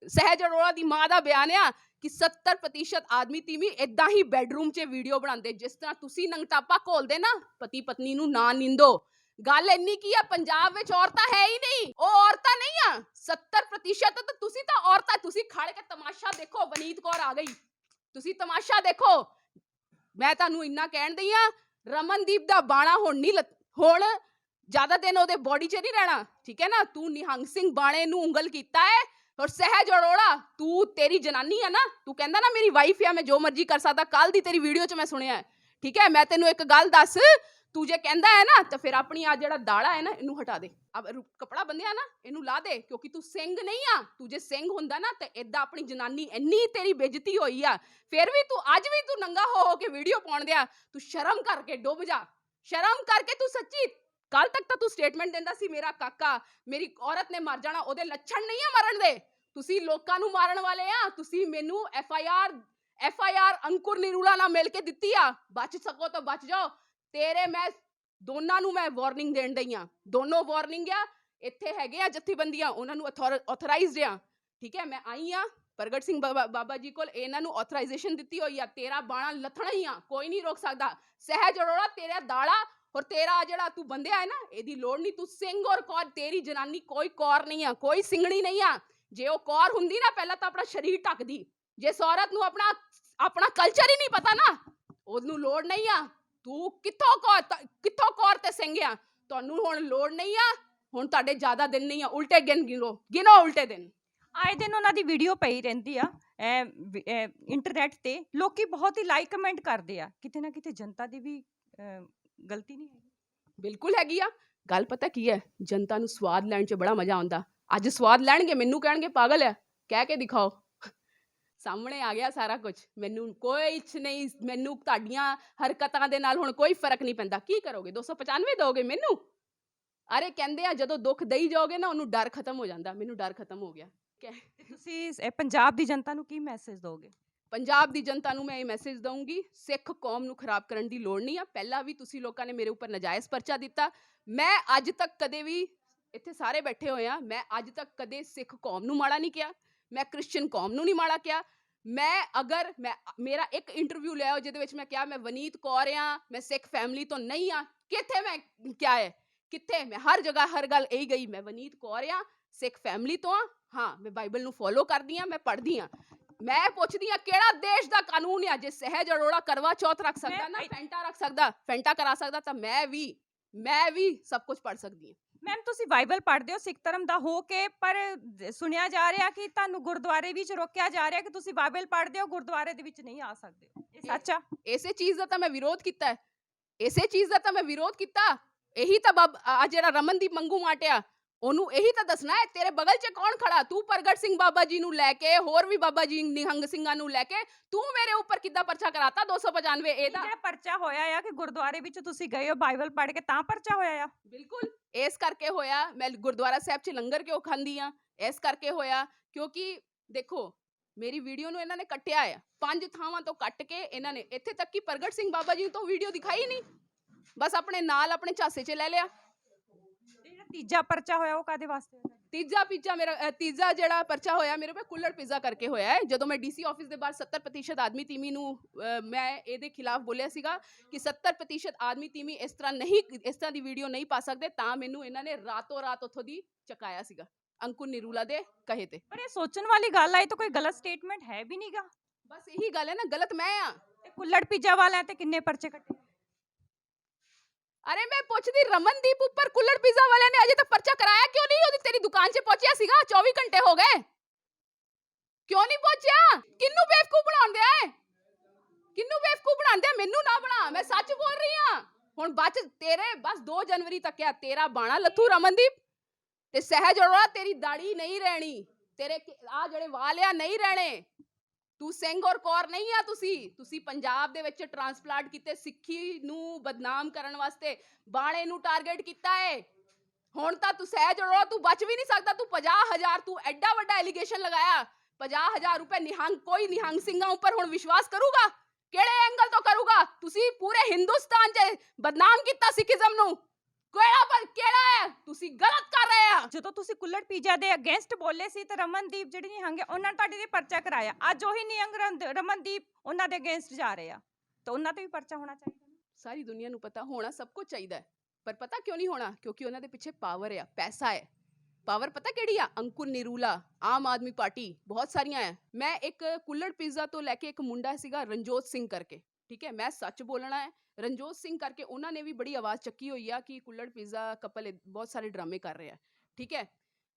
[SPEAKER 1] ਸਹਿਜ ਅਰੋੜਾ ਦੀ ਮਾਂ ਦਾ ਬਿਆਨ ਆ ਕਿ 70% ਆਦਮੀ ਤੀਵੀਂ ਇਦਾਂ ਹੀ ਬੈੱਡਰੂਮ 'ਚ ਵੀਡੀਓ ਬਣਾਉਂਦੇ, ਜਿਸ ਤਰ੍ਹਾਂ ਤੁਸੀਂ ਨੰਗਟਾਪਾ ਘੋਲਦੇ ਨਾ ਪਤੀ ਪਤਨੀ ਨੂੰ ਨਾ ਨਿੰਦੋ। ਗੱਲ ਇੰਨੀ ਕੀ ਆ, ਪੰਜਾਬ ਵਿੱਚ ਔਰਤਾਂ ਹੈ ਹੀ ਨਹੀਂ, ਉਹ ਔਰਤਾਂ ਨਹੀਂ ਆ। 70% ਤਾਂ ਤੁਸੀਂ ਤਾਂ ਔਰਤਾਂ, ਤੁਸੀਂ ਖੜ ਕੇ ਤਮਾਸ਼ਾ ਦੇਖੋ, ਵਨੀਤ ਕੌਰ ਆ ਗਈ। ਤੁਸੀਂ ਤਮਾਸ਼ਾ ਦੇਖੋ। ਮੈਂ ਤੁਹਾਨੂੰ ਇੰਨਾ ਕਹਿਣ ਦਈ ਆ, ਰਮਨਦੀਪ ਦਾ ਬਾਣਾ ਹੁਣ ਨਹੀਂ ਲੱਤ- ਹੁਣ ਜ਼ਿਆਦਾ ਦਿਨ ਉਹਦੇ ਬੋਡੀ 'ਚ ਨਹੀਂ ਰਹਿਣਾ, ਠੀਕ ਹੈ ਨਾ? ਤੂੰ ਨਿਹੰਗ ਸਿੰਘ ਬਾਣੇ ਨੂੰ ਉਂਗਲ ਕੀਤਾ ਹੈ ਔਰ ਸਹਿਜ ਅਰੋੜਾ, ਤੂੰ ਤੇਰੀ ਜਨਾਨੀ ਆ ਨਾ, ਤੂੰ ਕਹਿੰਦਾ ਨਾ ਮੇਰੀ ਵਾਈਫ ਆ, ਮੈਂ ਜੋ ਮਰਜ਼ੀ ਕਰ ਸਕਦਾ ਕੱਲ ਦੀ ਤੇਰੀ ਵੀਡੀਓ 'ਚ ਮੈਂ ਸੁਣਿਆ ਹੈ। ਠੀਕ ਹੈ, ਮੈਂ ਤੈਨੂੰ ਇੱਕ ਗੱਲ ਦੱਸ, ਤੂੰ ਜੇ ਕਹਿੰਦਾ ਹੈ ਨਾ, ਤਾਂ ਫਿਰ ਆਪਣੀ ਆ ਜਿਹੜਾ ਦਾੜਾ ਹੈ ਨਾ, ਇਹਨੂੰ ਹਟਾ ਦੇ। ਅਬ ਕਪੜਾ ਬੰਨਿਆ ਨਾ, ਇਹਨੂੰ ਲਾ ਦੇ, ਕਿਉਂਕਿ ਤੂੰ ਸਿੰਘ ਨਹੀਂ ਆ, ਤੂੰ ਜੇ ਸਿੰਘ ਹੁੰਦਾ ਨਾ, ਤਾਂ ਏਦਾਂ ਆਪਣੀ ਜਨਾਨੀ ਇੰਨੀ ਤੇਰੀ ਬੇਇੱਜ਼ਤੀ ਹੋਈ ਆ। ਫਿਰ ਵੀ ਤੂੰ, ਅੱਜ ਵੀ ਤੂੰ ਨੰਗਾ ਹੋ ਹੋ ਕੇ ਵੀਡੀਓ ਪਾਉਣ ਦਿਆ ਤੂੰ ਸ਼ਰਮ ਕਰਕੇ ਡੁੱਬ ਜਾ। ਸ਼ਰਮ ਕਰਕੇ ਤੂੰ ਸੱਚੀ ਕੱਲ ਤੱਕ ਤਾਂ ਤੂੰ ਸਟੇਟਮੈਂਟ ਦਿੰਦਾ ਸੀ, ਮੇਰਾ ਕਾਕਾ, ਮੇਰੀ ਔਰਤ ਨੇ ਮਰ ਜਾਣਾ, ਉਹਦੇ ਲੱਛਣ ਨਹੀਂ ਆ ਮਰਨ ਦੇ। ਤੁਸੀਂ ਲੋਕਾਂ ਨੂੰ ਮਾਰਨ ਵਾਲੇ ਆ। ਤੁਸੀਂ ਮੈਨੂੰ F I R F I R Ankur Nirula ਨਾਲ ਮਿਲ ਕੇ ਦਿੱਤੀ ਆ। ਬਚ ਸਕੋ ਤਾਂ ਬਚ ਜਾਓ। ਤੇਰੇ ਮੈਂ, ਦੋਨਾਂ ਨੂੰ ਮੈਂ ਵਾਰਨਿੰਗ ਦੇਣ ਦਈ ਆ। ਦੋਨੋਂ ਵਾਰਨਿੰਗ ਆ। ਇੱਥੇ ਹੈਗੇ ਆ ਜਥੇਬੰਦੀਆਂ। ਉਹਨਾਂ ਨੂੰ ਆਥੋਰਾਈਜ਼ਡ ਆ। ਠੀਕ ਹੈ, ਮੈਂ ਆਈ ਆ। ਪ੍ਰਗਟ ਸਿੰਘ ਬਾਬਾ ਬਾਬਾ ਜੀ ਕੋਲ ਇਹਨਾਂ ਨੂੰ ਆਥੋਰਾਈਜੇਸ਼ਨ ਦਿੱਤੀ ਹੋਈ ਆ। ਤੇਰਾ ਬਾਣਾ ਲੱਥਣਾ ਹੀ ਆ। ਕੋਈ ਨਹੀਂ ਰੋਕ ਸਕਦਾ। ਸਹਿਜ ਅਰੋੜਾ, ਤੇਰਾ ਦਾੜਾ ਔਰ ਤੇਰਾ ਜਿਹੜਾ ਤੂੰ ਬੰਦਿਆ ਹੈ ਨਾ, ਇਹਦੀ ਲੋੜ ਨਹੀਂ। ਤੂੰ ਸਿੰਘ ਔਰ ਕੌਰ, ਤੇਰੀ ਜਨਾਨੀ ਕੋਈ ਕੌਰ ਨਹੀਂ ਆ। ਕੋਈ ਸਿੰਘਣੀ ਨਹੀਂ ਆ। ਜੇ ਉਹ ਕੌਰ ਹੁੰਦੀ ਨਾ ਪਹਿਲਾਂ ਤਾਂ ਆਪਣਾ ਸਰੀਰ ਢੱਕਦੀ। ਜੇ ਔਰਤ ਨੂੰ ਆਪਣਾ ਆਪਣਾ ਕਲਚਰ ਹੀ ਨਹੀਂ ਪਤਾ ਨਾ ਉਹਨੂੰ ਲੋੜ ਨਹੀਂ ਆ। ਤੂੰ ਕਿੱਥੋਂ ਕੌਰ ਕਿੱਥੋਂ ਕੌਰ ਤੇ ਸਿੰਘ ਆ? ਤੁਹਾਨੂੰ ਹੁਣ ਲੋੜ ਨਹੀਂ ਆ? ਹੁਣ ਤੁਹਾਡੇ ਜ਼ਿਆਦਾ ਦਿਨ ਨਹੀਂ ਆ ਉਲਟੇ ਗਿਣ ਗਿਣੋ ਗਿਣੋ ਉਲਟੇ ਦਿਨ।
[SPEAKER 2] ਆਏ ਦਿਨ ਉਹਨਾਂ ਦੀ ਵੀਡੀਓ ਪਈ ਰਹਿੰਦੀ ਆ ਇੰਟਰਨੈਟ ਤੇ। ਲੋਕੀ ਬਹੁਤ ਹੀ ਲਾਈਕ ਕਮੈਂਟ ਕਰਦੇ ਆ। ਕਿਤੇ ਨਾ ਕਿਤੇ ਜਨਤਾ ਦੀ ਵੀ ਗਲਤੀ ਨਹੀਂ ਹੈ
[SPEAKER 1] ਬਿਲਕੁਲ ਹੈਗੀ ਆ। ਗੱਲ ਪਤਾ ਕੀ ਹੈ? ਜਨਤਾ ਨੂੰ ਸਵਾਦ ਲੈਣ 'ਚ ਬੜਾ ਮਜ਼ਾ ਆਉਂਦਾ। ਅੱਜ ਸਵਾਦ ਲੈਣਗੇ ਮੈਨੂੰ ਕਹਿਣਗੇ ਪਾਗਲ ਹੈ ਕਹਿ ਕੇ ਦਿਖਾਓ। ਸਾਹਮਣੇ ਆ ਗਿਆ ਸਾਰਾ ਕੁਝ। ਮੈਨੂੰ ਕੋਈ ਇੱਛ ਨਹੀਂ ਮੈਨੂੰ ਤੁਹਾਡੀਆਂ ਹਰਕਤਾਂ ਦੇ ਨਾਲ ਹੁਣ ਕੋਈ ਫ਼ਰਕ ਨਹੀਂ ਪੈਂਦਾ। ਕੀ ਕਰੋਗੇ? 295 ਦੋਗੇ ਮੈਨੂੰ? ਅਰੇ ਕਹਿੰਦੇ ਆ ਜਦੋਂ ਦੁੱਖ ਦੇਈ ਜਾਓਗੇ ਨਾ ਉਹਨੂੰ ਡਰ ਖਤਮ ਹੋ ਜਾਂਦਾ। ਮੈਨੂੰ ਡਰ ਖਤਮ ਹੋ ਗਿਆ।
[SPEAKER 2] ਤੁਸੀਂ ਇਹ ਪੰਜਾਬ ਦੀ ਜਨਤਾ ਨੂੰ ਕੀ ਮੈਸੇਜ ਦੋਗੇ
[SPEAKER 1] ਪੰਜਾਬ ਦੀ ਜਨਤਾ ਨੂੰ ਮੈਂ ਇਹ ਮੈਸੇਜ ਦਊਂਗੀ ਸਿੱਖ ਕੌਮ ਨੂੰ ਖਰਾਬ ਕਰਨ ਦੀ ਲੋੜ ਨਹੀਂ ਆ। ਪਹਿਲਾਂ ਵੀ ਤੁਸੀਂ ਲੋਕਾਂ ਨੇ ਮੇਰੇ ਉੱਪਰ ਨਜਾਇਜ਼ ਪਰਚਾ ਦਿੱਤਾ। ਮੈਂ ਅੱਜ ਤੱਕ ਕਦੇ ਵੀ ਇੱਥੇ ਸਾਰੇ ਬੈਠੇ ਹੋਏ ਆ। ਮੈਂ ਅੱਜ ਤੱਕ ਕਦੇ ਸਿੱਖ ਕੌਮ ਨੂੰ ਮਾੜਾ ਨਹੀਂ ਕਿਹਾ। ਮੈਂ ਕ੍ਰਿਸਚੀਅਨ ਕੌਮ ਨੂੰ ਨਹੀਂ ਮਾੜਾ ਕਿਹਾ। ਮੈਂ ਅਗਰ ਮੈਂ ਮੇਰਾ ਇੱਕ ਇੰਟਰਵਿਊ ਲਿਆਓ ਜਿਹਦੇ ਵਿੱਚ ਮੈਂ ਕਿਹਾ ਮੈਂ ਵਨੀਤ ਕੌਰ ਆ ਮੈਂ ਸਿੱਖ ਫੈਮਿਲੀ ਤੋਂ ਨਹੀਂ ਆ। ਕਿੱਥੇ ਮੈਂ ਕਿਹਾ ਹੈ? ਕਿੱਥੇ? ਮੈਂ ਹਰ ਜਗ੍ਹਾ ਹਰ ਗੱਲ ਇਹੀ ਗਈ। ਮੈਂ ਵਨੀਤ ਕੌਰ ਆ ਸਿੱਖ ਫੈਮਿਲੀ ਤੋਂ ਆ। ਹਾਂ ਮੈਂ ਬਾਈਬਲ ਨੂੰ ਫੋਲੋ ਕਰਦੀ ਆ ਮੈਂ ਪੜ੍ਹਦੀ ਆ। ਮੈਂ ਪੁੱਛਦੀ ਆ ਕਿਹੜਾ ਦੇਸ਼ ਦਾ ਕਾਨੂੰਨ ਆ? ਜੇ ਸਹਿਜ ਅਰੋੜਾ ਕਰਵਾ ਚੌਥ ਰੱਖ ਸਕਦਾ ਨਾ ਫੈਂਟਾ ਰੱਖ ਸਕਦਾ ਫੈਂਟਾ ਕਰਾ ਸਕਦਾ ਤਾਂ ਮੈਂ ਵੀ ਮੈਂ ਵੀ ਸਭ ਕੁਝ ਪੜ ਸਕਦੀ ਹਾਂ
[SPEAKER 2] ਮੈਮ ਤੁਸੀਂ ਬਾਈਬਲ ਪੜ੍ਹਦੇ ਹੋ ਸਿੱਖ ਧਰਮ ਦਾ ਹੋ ਕੇ ਪਰ ਸੁਣਿਆ ਜਾ ਰਿਹਾ ਕਿ ਤੁਹਾਨੂੰ ਗੁਰਦੁਆਰੇ ਵਿੱਚ ਰੋਕਿਆ ਜਾ ਰਿਹਾ ਕਿ ਤੁਸੀਂ ਬਾਈਬਲ ਪੜ੍ਹਦੇ ਹੋ ਗੁਰਦੁਆਰੇ ਦੇ ਵਿੱਚ ਨਹੀਂ ਆ ਸਕਦੇ ਇਹ ਸੱਚ ਆ?
[SPEAKER 1] ਇਸੇ ਚੀਜ਼ ਦਾ ਤਾਂ ਮੈਂ ਵਿਰੋਧ ਕੀਤਾ ਹੈ। ਇਸੇ ਚੀਜ਼ ਦਾ ਤਾਂ ਮੈਂ ਵਿਰੋਧ ਕੀਤਾ। ਇਹੀ ਤਾਂ ਬਾਬ ਆ ਜਿਹੜਾ ਰਮਨਦੀਪ ਮੰਗੂ ਮਾਟਿਆ। ਉਹਨੂੰ ਇਹੀ ਤਾਂ ਦੱਸਣਾ ਹੈ ਤੇਰੇ ਬਗਲ 'ਚ ਕੌਣ ਖੜਾ? ਤੂੰ ਪ੍ਰਗਟ ਸਿੰਘ ਬਾਬਾ ਜੀ ਨੂੰ ਲੈ ਕੇ ਹੋਰ ਵੀ ਬਾਬਾ ਜੀ ਨਿਹੰਗ ਸਿੰਘਾਂ ਨੂੰ ਲੈ ਕੇ ਤੂੰ ਮੇਰੇ ਉੱਪਰ ਕਿੱਦਾਂ ਪਰਚਾ ਕਰਾਤਾ 295 ਇਹਦਾ
[SPEAKER 2] ਜਿਹੜਾ ਪਰਚਾ ਹੋਇਆ ਆ ਕਿ ਗੁਰਦੁਆਰੇ ਵਿੱਚ ਤੁਸੀਂ ਗਏ ਹੋ ਬਾਈਬਲ ਪੜ੍ਹ ਕੇ ਤਾਂ ਪਰਚਾ ਹੋਇਆ ਆ?
[SPEAKER 1] ਬਿਲਕੁਲ ਇਸ ਕਰਕੇ ਹੋਇਆ ਮੈਂ ਗੁਰਦੁਆਰਾ ਸਾਹਿਬ 'ਚ ਲੰਗਰ ਕਿਉਂ ਖਾਂਦੀ ਆ? ਇਸ ਕਰਕੇ ਹੋਇਆ ਕਿਉਂਕਿ ਦੇਖੋ ਮੇਰੀ ਵੀਡੀਓ ਨੂੰ ਇਹਨਾਂ ਨੇ ਕੱਟਿਆ ਆ। ਪੰਜ ਥਾਵਾਂ ਤੋਂ ਕੱਟ ਕੇ ਇਹਨਾਂ ਨੇ ਇੱਥੇ ਤੱਕ ਕਿ ਪ੍ਰਗਟ ਸਿੰਘ ਬਾਬਾ ਜੀ ਨੂੰ ਤਾਂ ਵੀਡੀਓ ਦਿਖਾਈ ਨਹੀਂ। ਬਸ ਆਪਣੇ ਨਾਲ ਆਪਣੇ ਝਾਸੇ 'ਚ ਲੈ ਲਿਆ।
[SPEAKER 2] ਤੀਜਾ ਪਰਚਾ ਹੋਇਆ ਉਹ ਕਾਦੇ ਵਾਸਤੇ ਹੋਇਆ?
[SPEAKER 1] ਤੀਜਾ ਪੀਜਾ ਮੇਰਾ ਅ, ਤੀਜਾ ਜਿਹੜਾ ਪਰਚਾ ਹੋਇਆ ਮੇਰੇ ਉੱਪਰ ਕੁੱਲੜ ਪੀਜ਼ਾ ਕਰਕੇ ਹੋਇਆ ਹੈ। ਜਦੋਂ ਮੈਂ ਡੀਸੀ ਆਫਿਸ ਦੇ ਬਾਹਰ 70% ਆਦਮੀ ਤੀਮੀ ਨੂੰ ਅ, ਮੈਂ ਇਹਦੇ ਖਿਲਾਫ ਬੋਲਿਆ ਸੀਗਾ ਕਿ 70% ਆਦਮੀ ਤੀਮੀ ਇਸ ਤਰ੍ਹਾਂ ਨਹੀਂ ਇਸ ਤਰ੍ਹਾਂ ਦੀ ਵੀਡੀਓ ਨਹੀਂ ਪਾ ਸਕਦੇ ਤਾਂ ਮੈਨੂੰ ਇਹਨਾਂ ਨੇ ਰਾਤੋਂ ਰਾਤ ਉੱਥੋਂ ਦੀ ਚਕਾਇਆ ਸੀਗਾ। ਅੰਕੁਰ ਨਿਰੂਲਾ ਦੇ ਕਹੇ ਤੇ।
[SPEAKER 2] ਪਰ ਇਹ ਸੋਚਣ ਵਾਲੀ ਗੱਲ ਆਈ ਤਾਂ ਕੋਈ ਗਲਤ ਸਟੇਟਮੈਂਟ ਹੈ ਵੀ ਨਹੀਂਗਾ
[SPEAKER 1] ਬਸ ਇਹੀ ਗੱਲ ਹੈ ਨਾ ਗਲਤ ਮੈਂ ਆ।
[SPEAKER 2] ਤੇ ਕੁੱਲੜ ਪੀਜਾ ਵਾਲਿਆਂ ਤੇ ਕਿੰਨੇ ਪਰਚੇ ਕੱਟੇ?
[SPEAKER 1] ਅਰੇ ਮੈਂ ਪੁੱਛਦੀ, ਰਮਨਦੀਪ ਉੱਪਰ ਕੁੱਲੜ ਪੀਜ਼ਾ ਵਾਲਿਆਂ ਨੇ ਅਜੇ ਤੱਕ ਪਰਚਾ ਕਰਾਇਆ ਕਿਉਂ ਨਹੀਂ? ਉਹਦੀ ਤੇਰੀ ਦੁਕਾਨ 'ਚ ਪਹੁੰਚਿਆ ਸੀਗਾ 24 ਘੰਟੇ ਹੋ ਗਏ। ਕਿਉਂ ਨਹੀਂ ਪਹੁੰਚਿਆ? ਕਿੰਨੂੰ ਬੇਵਕੂਫ ਬਣਾਉਂਦੇ ਆ ਕਿੰਨੂੰ ਬੇਵਕੂਫ ਬਣਾਉਂਦੇ ਮੈਨੂੰ ਨਾ ਬਣਾ, ਮੈਂ ਸੱਚ ਬੋਲ ਰਹੀ ਆ ਹੁਣ ਬਚ ਤੇਰੇ, ਬਸ 2 ਜਨਵਰੀ ਤੱਕ ਆ, ਤੇਰਾ ਬਾਣਾ ਲੱਥੂ, ਰਮਨਦੀਪ। ਤੇ ਸਹਿਜ ਅਰੋੜਾ, ਤੇਰੀ ਦਾੜੀ ਨਹੀਂ ਰਹਿਣੀ। ਤੇਰੇ ਆ ਜਿਹੜੇ ਵਾਲ ਨਹੀਂ ਰਹਿਣੇ। ਤੂੰ ਸਿੰਘ ਔਰ ਕੌਰ ਨਹੀਂ ਆ ਤੁਸੀਂ। ਤੁਸੀਂ ਪੰਜਾਬ ਦੇ ਵਿੱਚ ਟਰਾਂਸਪਲਾਂਟ ਕੀਤੇ, ਸਿੱਖੀ ਨੂੰ ਬਦਨਾਮ ਕਰਨ ਵਾਸਤੇ ਬਾਣੇ ਨੂੰ ਟਾਰਗੇਟ ਕੀਤਾ ਏ। ਹੁਣ ਤਾਂ ਤੂੰ ਸਹਿਜ ਅਰੋੜਾ ਤੂੰ ਬਚ ਵੀ ਨਹੀਂ ਸਕਦਾ, ਤੂੰ 50000 ਤੂੰ ਐਡਾ ਵੱਡਾ ਐਲੀਗੇਸ਼ਨ ਲਗਾਇਆ। 50000 ਰੁਪਏ ਨਿਹੰਗ, ਕੋਈ ਨਿਹੰਗ ਸਿੰਘਾਂ ਉੱਪਰ ਹੁਣ ਵਿਸ਼ਵਾਸ ਕਰੂਗਾ? ਕਿਹੜੇ ਐਂਗਲ ਤੋਂ ਕਰੂਗਾ? ਤੁਸੀਂ ਪੂਰੇ ਹਿੰਦੁਸਤਾਨ 'ਚ ਬਦਨਾਮ ਕੀਤਾ ਸਿੱਖੀਜ਼ਮ ਨੂੰ। ਕਿਹੜਾ ਪਰ ਕਿਹੜਾ ਹੈ। ਤੁਸੀਂ ਗਲਤ ਕਰ ਰਹੇ ਆ।
[SPEAKER 2] ਜਦੋਂ ਤੁਸੀਂ ਕੁੱਲੜ ਪੀਜਾ ਦੇ ਅਗੇਂਸਟ ਬੋਲੇ ਸੀ ਤਾਂ ਰਮਨਦੀਪ ਜਿਹੜੀ ਨਿਹੰਗ ਹੈ ਉਹਨਾਂ ਨੇ ਤੁਹਾਡੇ ਤੇ ਪਰਚਾ ਕਰਾਇਆ। ਅੱਜ ਉਹੀ ਨਿਹੰਗ ਰੰਦ- ਰਮਨਦੀਪ ਉਹਨਾਂ ਦੇ ਅਗੇਂਸਟ ਜਾ ਰਹੇ ਆ। ਤਾਂ ਉਹਨਾਂ ਤੇ ਵੀ ਪਰਚਾ ਹੋਣਾ ਚਾਹੀਦਾ ਨਾ।
[SPEAKER 1] ਸਾਰੀ ਦੁਨੀਆ ਨੂੰ ਪਤਾ ਹੋਣਾ ਸਭ ਕੁਝ ਚਾਹੀਦਾ ਹੈ। ਪਰ ਪਤਾ ਕਿਉਂ ਨਹੀਂ ਹੋਣਾ? ਕਿਉਂਕਿ ਉਹਨਾਂ ਦੇ ਪਿੱਛੇ ਪਾਵਰ ਆ ਪੈਸਾ ਹੈ। ਪਾਵਰ ਪਤਾ ਕਿਹੜੀ ਆ? ਅੰਕੁਰ ਨਿਰੂਲਾ ਆਮ ਆਦਮੀ ਪਾਰਟੀ ਬਹੁਤ ਸਾਰੀਆਂ ਹੈ ਮੈਂ ਇੱਕ ਕੁੱਲੜ ਪੀਜ਼ਾ ਤੋਂ ਲੈ ਕੇ ਇੱਕ ਮੁੰਡਾ ਸੀਗਾ ਰਣਜੋਤ ਸਿੰਘ ਕਰਕੇ। ਠੀਕ ਹੈ, ਮੈਂ ਸੱਚ ਬੋਲਣਾ ਹੈ, ਰਣਜੋਤ ਸਿੰਘ ਕਰਕੇ ਉਹਨਾਂ ਨੇ ਵੀ ਬੜੀ ਆਵਾਜ਼ ਚੱਕੀ ਹੋਈ ਆ ਕਿ ਕੁੱਲੜ ਪੀਜ਼ਾ ਕਪਲ ਬਹੁਤ ਸਾਰੇ ਡਰਾਮੇ ਕਰ ਰਿਹਾ ਠੀਕ ਹੈ।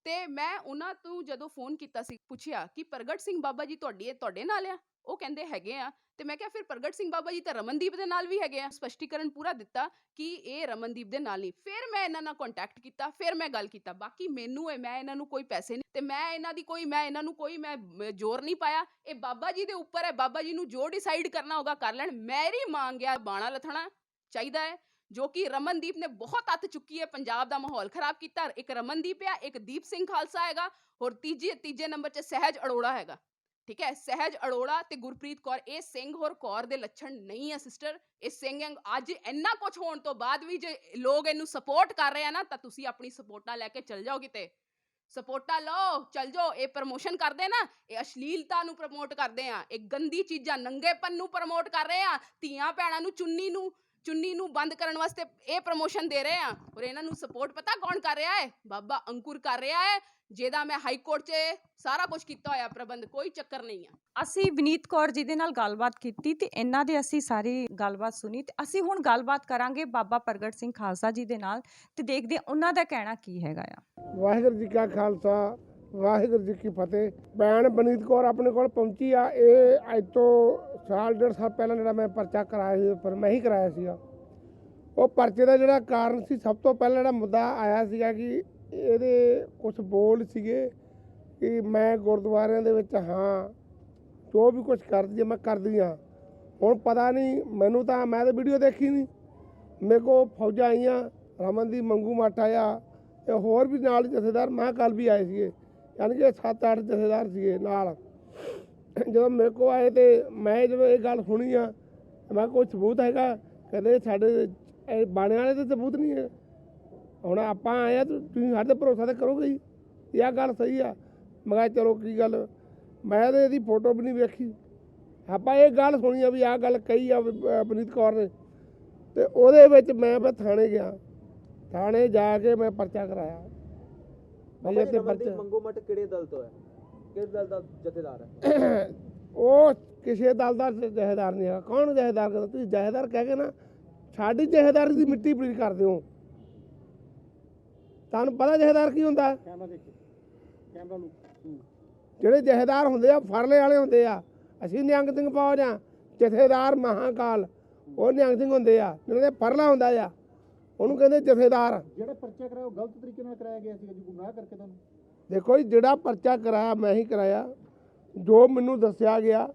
[SPEAKER 1] ਤੇ ਮੈਂ ਉਹਨਾਂ ਤੋਂ ਜਦੋਂ ਫੋਨ ਕੀਤਾ ਸੀ, ਪੁੱਛਿਆ ਕਿ ਪ੍ਰਗਟ ਸਿੰਘ ਬਾਬਾ ਜੀ ਤੁਹਾਡੀ ਇਹ ਤੁਹਾਡੇ ਨਾਲ ਆ? ਉਹ ਕਹਿੰਦੇ ਹੈਗੇ ਆ, ਤੇ ਮੈਂ ਕਿਹਾ ਫਿਰ ਪ੍ਰਗਟ ਸਿੰਘ ਬਾਬਾ ਜੀ ਤਾਂ ਰਮਨਦੀਪ ਦੇ ਨਾਲ ਵੀ ਹੈਗੇ ਆ। ਸਪਸ਼ਟੀਕਰਨ ਪੂਰਾ ਦਿੱਤਾ ਕਿ ਇਹ ਰਮਨਦੀਪ ਦੇ ਨਾਲ ਨਹੀਂ। ਫਿਰ ਮੈਂ ਇਹਨਾਂ ਨਾਲ ਕੰਟੈਕਟ ਕੀਤਾ, ਫਿਰ ਮੈਂ ਗੱਲ ਕੀਤਾ। ਬਾਕੀ ਮੈਨੂੰ ਇਹ, ਮੈਂ ਇਹਨਾਂ ਨੂੰ ਕੋਈ ਪੈਸੇ ਨਹੀਂ, ਤੇ ਮੈਂ ਇਹਨਾਂ ਦੀ ਕੋਈ, ਮੈਂ ਇਹਨਾਂ ਨੂੰ ਕੋਈ, ਮੈਂ ਜ਼ੋਰ ਨਹੀਂ ਪਾਇਆ। ਇਹ ਬਾਬਾ ਜੀ ਦੇ ਉੱਪਰ ਹੈ, ਬਾਬਾ ਜੀ ਨੂੰ ਜੋ ਡਿਸਾਈਡ ਕਰਨਾ ਹੋਗਾ ਕਰ ਲੈਣ। ਮੇਰੀ ਮੰਗ ਆ, ਬਾਣਾ ਲਥਣਾ ਚਾਹੀਦਾ ਹੈ, ਜੋ ਕਿ ਰਮਨਦੀਪ ਨੇ ਬਹੁਤ ਹੱਥ ਚੁੱਕੀ ਹੈ। ਪੰਜਾਬ ਦਾ ਮਾਹੌਲ ਖਰਾਬ ਕੀਤਾ, ਇੱਕ ਰਮਨਦੀਪ ਆ, ਇੱਕ ਦੀਪ ਸਿੰਘ ਖਾਲਸਾ ਹੈਗਾ, ਹੋਰ ਤੀਜੇ ਤੀਜੇ ਨੰਬਰ 'ਚ ਸਹਿਜ ਅੜੋੜਾ ਹੈਗਾ। ਠੀਕ ਹੈ, ਸਹਿਜ ਅੜੋੜਾ ਤੇ ਗੁਰਪ੍ਰੀਤ ਕੌਰ, ਇਹ ਸਿੰਘ ਹੋਰ ਕੌਰ ਦੇ ਲੱਛਣ ਨਹੀਂ ਆ ਸਿਸਟਰ ਇਹ ਸਿੰਘ ਅੱਜ ਇੰਨਾ ਕੁਝ ਹੋਣ ਤੋਂ ਬਾਅਦ ਵੀ ਜੇ ਲੋਕ ਇਹਨੂੰ ਸਪੋਰਟ ਕਰ ਰਹੇ ਆ ਨਾ, ਤਾਂ ਤੁਸੀਂ ਆਪਣੀ ਸਪੋਰਟਾਂ ਲੈ ਕੇ ਚੱਲ ਜਾਓ ਕਿਤੇ। ਸਪੋਰਟਾਂ ਲਓ, ਚੱਲ ਜਾਓ, ਇਹ ਪ੍ਰਮੋਸ਼ਨ ਕਰਦੇ ਨਾ, ਇਹ ਅਸ਼ਲੀਲਤਾ ਨੂੰ ਪ੍ਰਮੋਟ ਕਰਦੇ ਆ, ਇਹ ਗੰਦੀ ਚੀਜ਼ਾਂ ਨੰਗੇਪਨ ਨੂੰ ਪ੍ਰਮੋਟ ਕਰ ਰਹੇ ਆ ਧੀਆਂ ਭੈਣਾਂ ਨੂੰ, ਚੁੰਨੀ ਨੂੰ ਚੁੰਨੀ ਨੂੰ ਬੰਦ ਕਰਨ ਵਾਸਤੇ ਇਹ ਪ੍ਰਮੋਸ਼ਨ ਦੇ ਰਹੇ ਆ। ਔਰ ਇਹਨਾਂ ਨੂੰ ਸਪੋਰਟ ਪਤਾ ਕੌਣ ਕਰ ਰਿਹਾ ਹੈ? ਬਾਬਾ ਅੰਕੁਰ ਕਰ ਰਿਹਾ ਹੈ ਜਿਹਦਾ ਮੈਂ ਹਾਈ ਕੋਰਟ 'ਚ ਸਾਰਾ ਕੁਝ ਕੀਤਾ ਹੋਇਆ ਪ੍ਰਬੰਧ ਕੋਈ ਚੱਕਰ ਨਹੀਂ ਆ।
[SPEAKER 2] ਅਸੀਂ ਵਿਨੀਤ ਕੌਰ ਜੀ ਦੇ ਨਾਲ ਗੱਲਬਾਤ ਕੀਤੀ ਤੇ ਇਹਨਾਂ ਦੇ ਅਸੀਂ ਸਾਰੀ ਗੱਲਬਾਤ ਸੁਣੀ ਤੇ ਅਸੀਂ ਹੁਣ ਗੱਲਬਾਤ ਕਰਾਂਗੇ ਬਾਬਾ ਪ੍ਰਗਟ ਸਿੰਘ ਖਾਲਸਾ ਜੀ ਦੇ ਨਾਲ ਤੇ ਦੇਖਦੇ ਹਾਂ ਉਹਨਾਂ ਦਾ ਕਹਿਣਾ ਕੀ ਹੈਗਾ ਆ।
[SPEAKER 3] ਵਾਹਿਗੁਰੂ ਜੀ ਕਾ ਖਾਲਸਾ ਵਾਹਿਗੁਰੂ ਜੀ ਕੀ ਫਤਿਹ। ਭੈਣ ਬਨੀਤ ਕੌਰ ਆਪਣੇ ਕੋਲ ਪਹੁੰਚੀ ਆ ਇਹ ਅੱਜ ਤੋਂ ਸਾਲ ਡੇਢ ਸਾਲ ਪਹਿਲਾਂ ਜਿਹੜਾ ਮੈਂ ਪਰਚਾ ਕਰਾਇਆ ਸੀ, ਪਰ ਮੈਂ ਹੀ ਕਰਾਇਆ ਸੀਗਾ। ਉਹ ਪਰਚੇ ਦਾ ਜਿਹੜਾ ਕਾਰਨ ਸੀ, ਸਭ ਤੋਂ ਪਹਿਲਾਂ ਜਿਹੜਾ ਮੁੱਦਾ ਆਇਆ ਸੀਗਾ ਕਿ ਇਹਦੇ ਕੁਝ ਬੋਲ ਸੀਗੇ ਕਿ ਮੈਂ ਗੁਰਦੁਆਰਿਆਂ ਦੇ ਵਿੱਚ ਹਾਂ, ਜੋ ਵੀ ਕੁਝ ਕਰਦੀ ਆ ਮੈਂ ਕਰਦੀ ਆ। ਹੁਣ ਪਤਾ ਨਹੀਂ, ਮੈਨੂੰ ਤਾਂ ਮੈਂ ਤਾਂ ਵੀਡੀਓ ਦੇਖੀ ਨਹੀਂ ਮੇਰੇ ਕੋ ਫੌਜਾਂ ਆਈਆਂ, ਰਮਨ ਦੀ ਮੰਗੂ ਮੱਠ ਆਇਆ, ਤੇ ਹੋਰ ਵੀ ਨਾਲ ਜਥੇਦਾਰ, ਮੈਂ ਮਹਾਕਾਲ ਵੀ ਆਏ ਸੀਗੇ। ਯਾਨੀ ਕਿ 7-8 ਜਥੇਦਾਰ ਸੀਗੇ ਨਾਲ। ਜਦੋਂ ਮੇਰੇ ਕੋ ਆਏ ਤੇ ਮੈਂ ਜਦੋਂ ਇਹ ਗੱਲ ਸੁਣੀ ਆ ਮੈਂ ਕੋਈ ਸਬੂਤ ਹੈਗਾ? ਕਹਿੰਦੇ ਸਾਡੇ ਇਹ ਬਾਣੇ ਵਾਲੇ ਤੇ ਸਬੂਤ ਨਹੀਂ ਹੈ। ਹੁਣ ਆਪਾਂ ਆਏ ਆ ਤੇ ਤੁਸੀਂ ਸਾਡੇ ਤੇ ਭਰੋਸਾ ਤਾਂ ਕਰੋਗੇ ਹੀ। ਇਹ ਗੱਲ ਸਹੀ ਆ। ਮੈਂ ਕਿਹਾ ਚਲੋ ਕੀ ਗੱਲ। ਮੈਂ ਤੇ ਇਹਦੀ ਫੋਟੋ ਵੀ ਨਹੀਂ ਵੇਖੀ। ਆਪਾਂ ਇਹ ਗੱਲ ਸੁਣੀ ਆ ਵੀ ਆਹ ਗੱਲ ਕਹੀ ਆ ਵੀ, ਅਹ, ਪਨੀਤ ਕੌਰ ਨੇ। ਤੇ ਉਹਦੇ ਵਿੱਚ ਮੈਂ ਫਿਰ ਥਾਣੇ ਗਿਆ। ਥਾਣੇ ਜਾ ਕੇ ਮੈਂ ਪਰਚਾ ਕਰਾਇਆ। ਮੈਂ
[SPEAKER 4] ਬਾਬਾ ਜੀ
[SPEAKER 3] ਤੇ ਪਰਚਾ
[SPEAKER 4] ਮੰਗੂ ਮੱਠ ਕਿਹੜੇ ਦਲ ਤੋਂ ਹੈ? ਕਿਸ ਦਲ ਦਾ ਜਥੇਦਾਰ ਹੈ?
[SPEAKER 3] ਉਹ ਕਿਸੇ ਦਲ ਦਾ ਜਹੇਦਾਰ ਨਹੀਂ ਹੈਗਾ। ਕੌਣ ਜਹੇਦਾਰ ਕਰਦਾ ਤੁਸੀਂ ਜਹੇਦਾਰ ਕਹਿ ਕੇ ਨਾ ਸਾਡੀ ਜਹੇਦਾਰੀ ਦੀ ਮਿੱਟੀ ਪਲੀਟ ਕਰਦੇ ਹੋ ਤੁਹਾਨੂੰ ਪਤਾ ਜਹੇਦਾਰ ਕੀ ਹੁੰਦਾ? ਹੈ?
[SPEAKER 4] ਕੈਮਰਾ ਦੇਖੀ। ਕੈਮਰਾ ਨੂੰ
[SPEAKER 3] ਜਿਹੜੇ ਜਹੇਦਾਰ ਹੁੰਦੇ ਆ ਫਰਲੇ ਵਾਲੇ ਹੁੰਦੇ ਆ। ਅਸੀਂ ਨਿਹੰਗ ਸਿੰਘ ਫੌਜ ਆ। ਜਥੇਦਾਰ ਮਹਾਕਾਲ। ਉਹ ਨਿਹੰਗ ਸਿੰਘ ਹੁੰਦੇ ਆ। ਜਿਹਨਾਂ ਦੇ ਫਰਲਾ ਹੁੰਦਾ ਆ। ਉਹਨੂੰ ਕਹਿੰਦੇ ਜਥੇਦਾਰ।
[SPEAKER 4] ਜਿਹੜਾ ਪਰਚਾ ਕਰਾਇਆ ਉਹ ਗਲਤ ਤਰੀਕੇ ਨਾਲ ਕਰਾਇਆ ਗਿਆ ਸੀਗਾ ਜੀ ਗੁੰਮਰਾਹ ਕਰਕੇ ਤੁਹਾਨੂੰ?
[SPEAKER 3] ਦੇਖੋ ਜੀ, ਜਿਹੜਾ ਪਰਚਾ ਕਰਾਇਆ, ਮੈਂ ਹੀ ਕਰਾਇਆ। ਜੋ ਮੈਨੂੰ ਦੱਸਿਆ ਗਿਆ,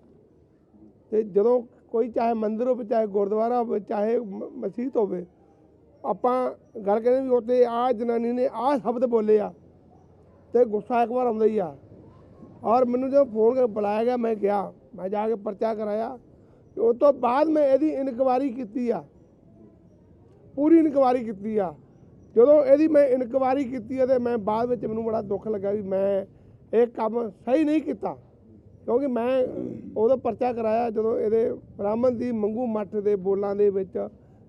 [SPEAKER 3] ਤੇ ਜਦੋਂ ਕੋਈ ਚਾਹੇ ਮੰਦਿਰ ਹੋਵੇ, ਚਾਹੇ ਗੁਰਦੁਆਰਾ ਹੋਵੇ, ਚਾਹੇ ਮ- ਮਸਜਿਦ ਹੋਵੇ, ਆਪਾਂ ਗੱਲ ਕਹਿੰਦੇ ਵੀ ਉੱਥੇ ਆ ਜਨਾਨੀ ਨੇ ਆ ਸ਼ਬਦ ਬੋਲੇ ਆ, ਤੇ ਗੁੱਸਾ ਇੱਕ ਵਾਰ ਆਉਂਦਾ ਹੀ ਆ। ਔਰ ਮੈਨੂੰ ਜਦੋਂ ਫੋਨ ਕਰ ਬੁਲਾਇਆ ਗਿਆ, ਮੈਂ ਗਿਆ, ਮੈਂ ਜਾ ਕੇ ਪਰਚਾ ਕਰਾਇਆ। ਤੇ ਉਸ ਤੋਂ ਬਾਅਦ ਮੈਂ ਇਹਦੀ ਇਨਕੁਆਰੀ ਕੀਤੀ ਆ। ਪੂਰੀ ਇਨਕੁਆਰੀ ਕੀਤੀ ਆ। ਜਦੋਂ ਇਹਦੀ ਮੈਂ ਇਨਕੁਆਰੀ ਕੀਤੀ ਆ ਤੇ ਮੈਂ ਬਾਅਦ ਵਿੱਚ ਮੈਨੂੰ ਬੜਾ ਦੁੱਖ ਲੱਗਾ ਵੀ ਮੈਂ ਇਹ ਕੰਮ ਸਹੀ ਨਹੀਂ ਕੀਤਾ। ਕਿਉਂਕਿ ਮੈਂ ਉਹਦਾ ਪਰਚਾ ਕਰਾਇਆ ਜਦੋਂ ਇਹਦੇ ਬ੍ਰਾਹਮਣ ਦੀ ਮੰਗੂ ਮੱਠ ਦੇ ਬੋਲਾਂ ਦੇ ਵਿੱਚ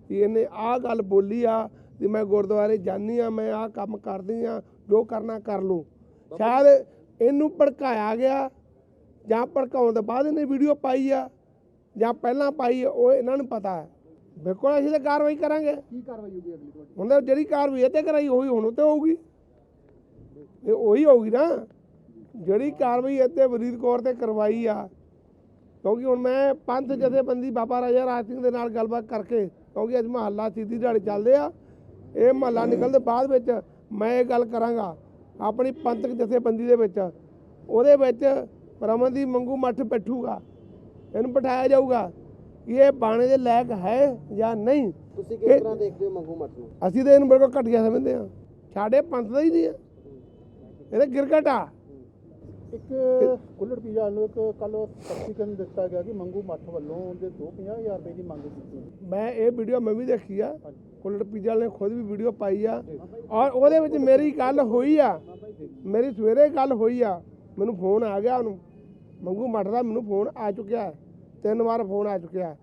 [SPEAKER 3] ਵੀ ਇਹਨੇ ਆਹ ਗੱਲ ਬੋਲੀ ਆ ਵੀ ਮੈਂ ਗੁਰਦੁਆਰੇ ਜਾਨੀ ਆ ਮੈਂ ਆਹ ਕੰਮ ਕਰਦੀ ਆ ਜੋ ਕਰਨਾ ਕਰ ਲਓ ਸ਼ਾਇਦ ਇਹਨੂੰ ਭੜਕਾਇਆ ਗਿਆ ਜਾਂ ਭੜਕਾਉਣ ਤੋਂ ਬਾਅਦ ਇਹਨੇ ਵੀਡੀਓ ਪਾਈ ਆ ਜਾਂ ਪਹਿਲਾਂ ਪਾਈ ਆ, ਉਹ ਇਹਨਾਂ ਨੂੰ ਪਤਾ ਹੈ। ਬਿਲਕੁਲ ਅਸੀਂ ਤਾਂ ਕਾਰਵਾਈ ਕਰਾਂਗੇ।
[SPEAKER 4] ਕੀ ਕਾਰਵਾਈ ਹੋਊਗੀ ਅਗਲੀ ਤੁਹਾਡੀ?
[SPEAKER 3] ਹੁਣ ਤਾਂ ਜਿਹੜੀ ਕਾਰਵਾਈ ਇਹ ਤੇ ਕਰਾਈ ਉਹੀ ਹੁਣ ਉੱਤੇ ਹੋਊਗੀ। ਇਹ ਉਹੀ ਹੋਊਗੀ ਨਾ। ਜਿਹੜੀ ਕਾਰਵਾਈ ਇੱਥੇ ਵਰੀਦ ਕੌਰ ਤੇ ਕਰਵਾਈ ਆ ਕਿਉਂਕਿ ਹੁਣ ਮੈਂ ਪੰਥ ਜਥੇਬੰਦੀ ਬਾਬਾ ਰਾਜਾ ਰਾਜ ਸਿੰਘ ਦੇ ਨਾਲ ਗੱਲਬਾਤ ਕਰਕੇ ਕਿਉਂਕਿ ਅੱਜ ਮਹੱਲਾ ਸਿੱਧੀ ਦਿਹਾੜੇ ਚੱਲਦੇ ਆ। ਇਹ ਮਹੱਲਾ ਨਿਕਲਦੇ ਬਾਅਦ ਵਿੱਚ ਮੈਂ ਇਹ ਗੱਲ ਕਰਾਂਗਾ ਆਪਣੀ ਪੰਥਕ ਜਥੇਬੰਦੀ ਦੇ ਵਿੱਚ। ਉਹਦੇ ਵਿੱਚ ਰਮਨ ਦੀ ਮੰਗੂ ਮੱਠ ਬੈਠੂਗਾ। ਇਹਨੂੰ ਬਿਠਾਇਆ ਜਾਊਗਾ। ਇਹ ਬਾਣੇ ਦੇ ਲਾਇਕ ਹੈ ਜਾਂ ਨਹੀਂ?
[SPEAKER 4] ਤੁਸੀਂ
[SPEAKER 3] ਇਹ-
[SPEAKER 4] ਕਿਸ ਤਰ੍ਹਾਂ ਦੇਖਦੇ ਹੋ ਮੰਗੂ ਮੱਠ ਨੂੰ?
[SPEAKER 3] ਅਸੀਂ ਤਾਂ ਇਹਨੂੰ ਬਿਲਕੁਲ ਘਟੀਆ ਸਮਝਦੇ ਆ ਸਾਡੇ ਪੰਥ ਦਾ ਹੀ ਨਹੀਂ ਆ। ਇਹਦੇ ਗਿਰਗਟ ਆ।
[SPEAKER 4] ਇੱਕ ਕੁੱਲੜ ਪੀਜਾ ਨੂੰ ਇੱਕ ਕੱਲ ਸਪਸ਼ਟੀਕਰਨ ਦਿੱਤਾ ਗਿਆ ਕਿ ਮੰਗੂ ਮੱਠ ਵੱਲੋਂ ਉਹਦੇ 250000 ਰੁਪਏ ਦੀ ਮੰਗ ਕੀਤੀ
[SPEAKER 3] ਮੈਂ ਇਹ ਵੀਡੀਓ ਮੈਂ ਵੀ ਦੇਖੀ ਆ। ਕੁਲੜ ਪੀਜਾ ਨੇ ਖੁਦ ਵੀ ਵੀਡੀਓ ਪਾਈ ਆ। ਔਰ ਉਹਦੇ ਵਿੱਚ ਮੇਰੀ ਗੱਲ ਹੋਈ ਆ। ਮੇਰੀ ਸਵੇਰੇ ਗੱਲ ਹੋਈ ਆ। ਮੈਨੂੰ ਫੋਨ ਆ ਗਿਆ ਉਹਨੂੰ। ਮੰਗੂ ਮੱਠ ਦਾ ਮੈਨੂੰ ਫੋਨ ਆ ਚੁੱਕਿਆ। ਹੈ। ਤਿੰਨ ਵਾਰ ਫੋਨ ਆ ਚੁੱਕਿਆ।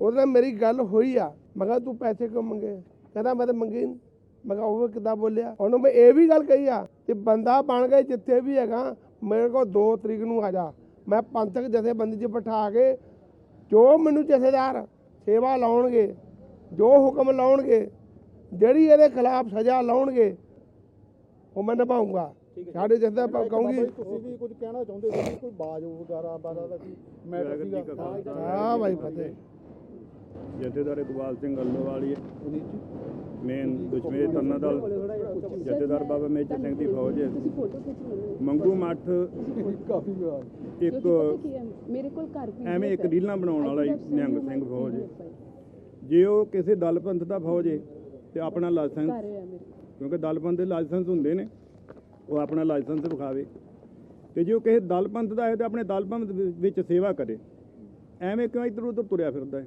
[SPEAKER 3] ਉਹਦੇ ਨਾਲ ਮੇਰੀ ਗੱਲ ਹੋਈ ਆ। ਮੈਂ ਕਿਹਾ, ਤੂੰ ਪੈਸੇ ਕਿਉਂ ਮੰਗੇ? ਕਹਿੰਦਾ, ਮੈਂ ਤਾਂ ਮੰਗੇ ਨਹੀਂ ਮੈਂ ਕਿਹਾ, ਉਹ ਕਿੱਦਾਂ ਬੋਲਿਆ? ਉਹਨੂੰ ਮੈਂ ਇਹ ਵੀ ਗੱਲ ਕਹੀ ਆ ਕਿ ਬੰਦਾ ਬਣ ਕੇ ਜਿੱਥੇ ਵੀ ਹੈਗਾ, ਮੇਰੇ ਕੋਲ 2 ਤਰੀਕ ਨੂੰ ਆ ਜਾ। ਮੈਂ ਪੰਥਕ ਜਥੇਬੰਦੀ 'ਚ ਬਿਠਾ ਕੇ ਜੋ ਮੈਨੂੰ ਜਥੇਦਾਰ ਸੇਵਾ ਲਾਉਣਗੇ, ਜੋ ਹੁਕਮ ਲਾਉਣਗੇ, ਜਿਹੜੀ ਇਹਦੇ ਖਿਲਾਫ ਸਜ਼ਾ ਲਾਉਣਗੇ, ਉਹ ਮੈਂ ਨਿਭਾਉਂਗਾ ਸਾਡੇ ਪ- ਕਹੂੰਗੀ।
[SPEAKER 4] ਤੁਸੀਂ ਵੀ ਕੁਝ ਕਹਿਣਾ ਚਾਹੁੰਦੇ ਹੋ ਕਿ ਕੋਈ ਬਾਜ ਵਗੈਰਾ ਬਾਰਾ ਦਾ ਕੀ ਮੈਟਰ ਸੀਗਾ?
[SPEAKER 3] ਹਾਂ ਭਾਈ ਫਤਿਹ।
[SPEAKER 5] ਜਥੇਦਾਰ ਇਕਬਾਲ ਸਿੰਘ ਅੱਲੋਵਾਲੀ ਹੈ ਮੇਨ ਦੁਸ਼ਮਣੀ ਤਰਨਾ ਦਲ ਜਥੇਦਾਰ ਬਾਬਾ ਮੇਜਰ ਸਿੰਘ ਦੀ ਫੌਜ ਹੈ। ਮੰਗੂ ਮੱਠ
[SPEAKER 4] ਕਾਫੀ
[SPEAKER 5] ਇੱਕ
[SPEAKER 6] ਮੇਰੇ ਕੋਲ ਘਰ ਵੀ
[SPEAKER 5] ਐਵੇਂ ਇੱਕ ਰੀਲਾਂ ਬਣਾਉਣ ਵਾਲਾ ਹੀ ਨਿਹੰਗ ਸਿੰਘ ਫੌਜ ਹੈ। ਜੇ ਉਹ ਕਿਸੇ ਦਲ ਪੰਥ ਦਾ ਫੌਜ ਹੈ ਤੇ ਆਪਣਾ ਲਾਇਸੈਂਸ ਕਿਉਂਕਿ ਦਲ ਪੰਥ ਦੇ ਲਾਇਸੈਂਸ ਹੁੰਦੇ ਨੇ। ਉਹ ਆਪਣਾ ਲਾਇਸੈਂਸ ਵਿਖਾਵੇ ਤੇ ਜੇ ਉਹ ਕਿਸੇ ਦਲ ਪੰਥ ਦਾ ਹੈ ਤੇ ਆਪਣੇ ਦਲ ਪੰਥ ਵਿ- ਵਿੱਚ ਸੇਵਾ ਕਰੇ। ਐਵੇਂ ਕਿਉਂ ਇੱਧਰ ਉੱਧਰ ਤੁਰਿਆ ਫਿਰਦਾ ਹੈ?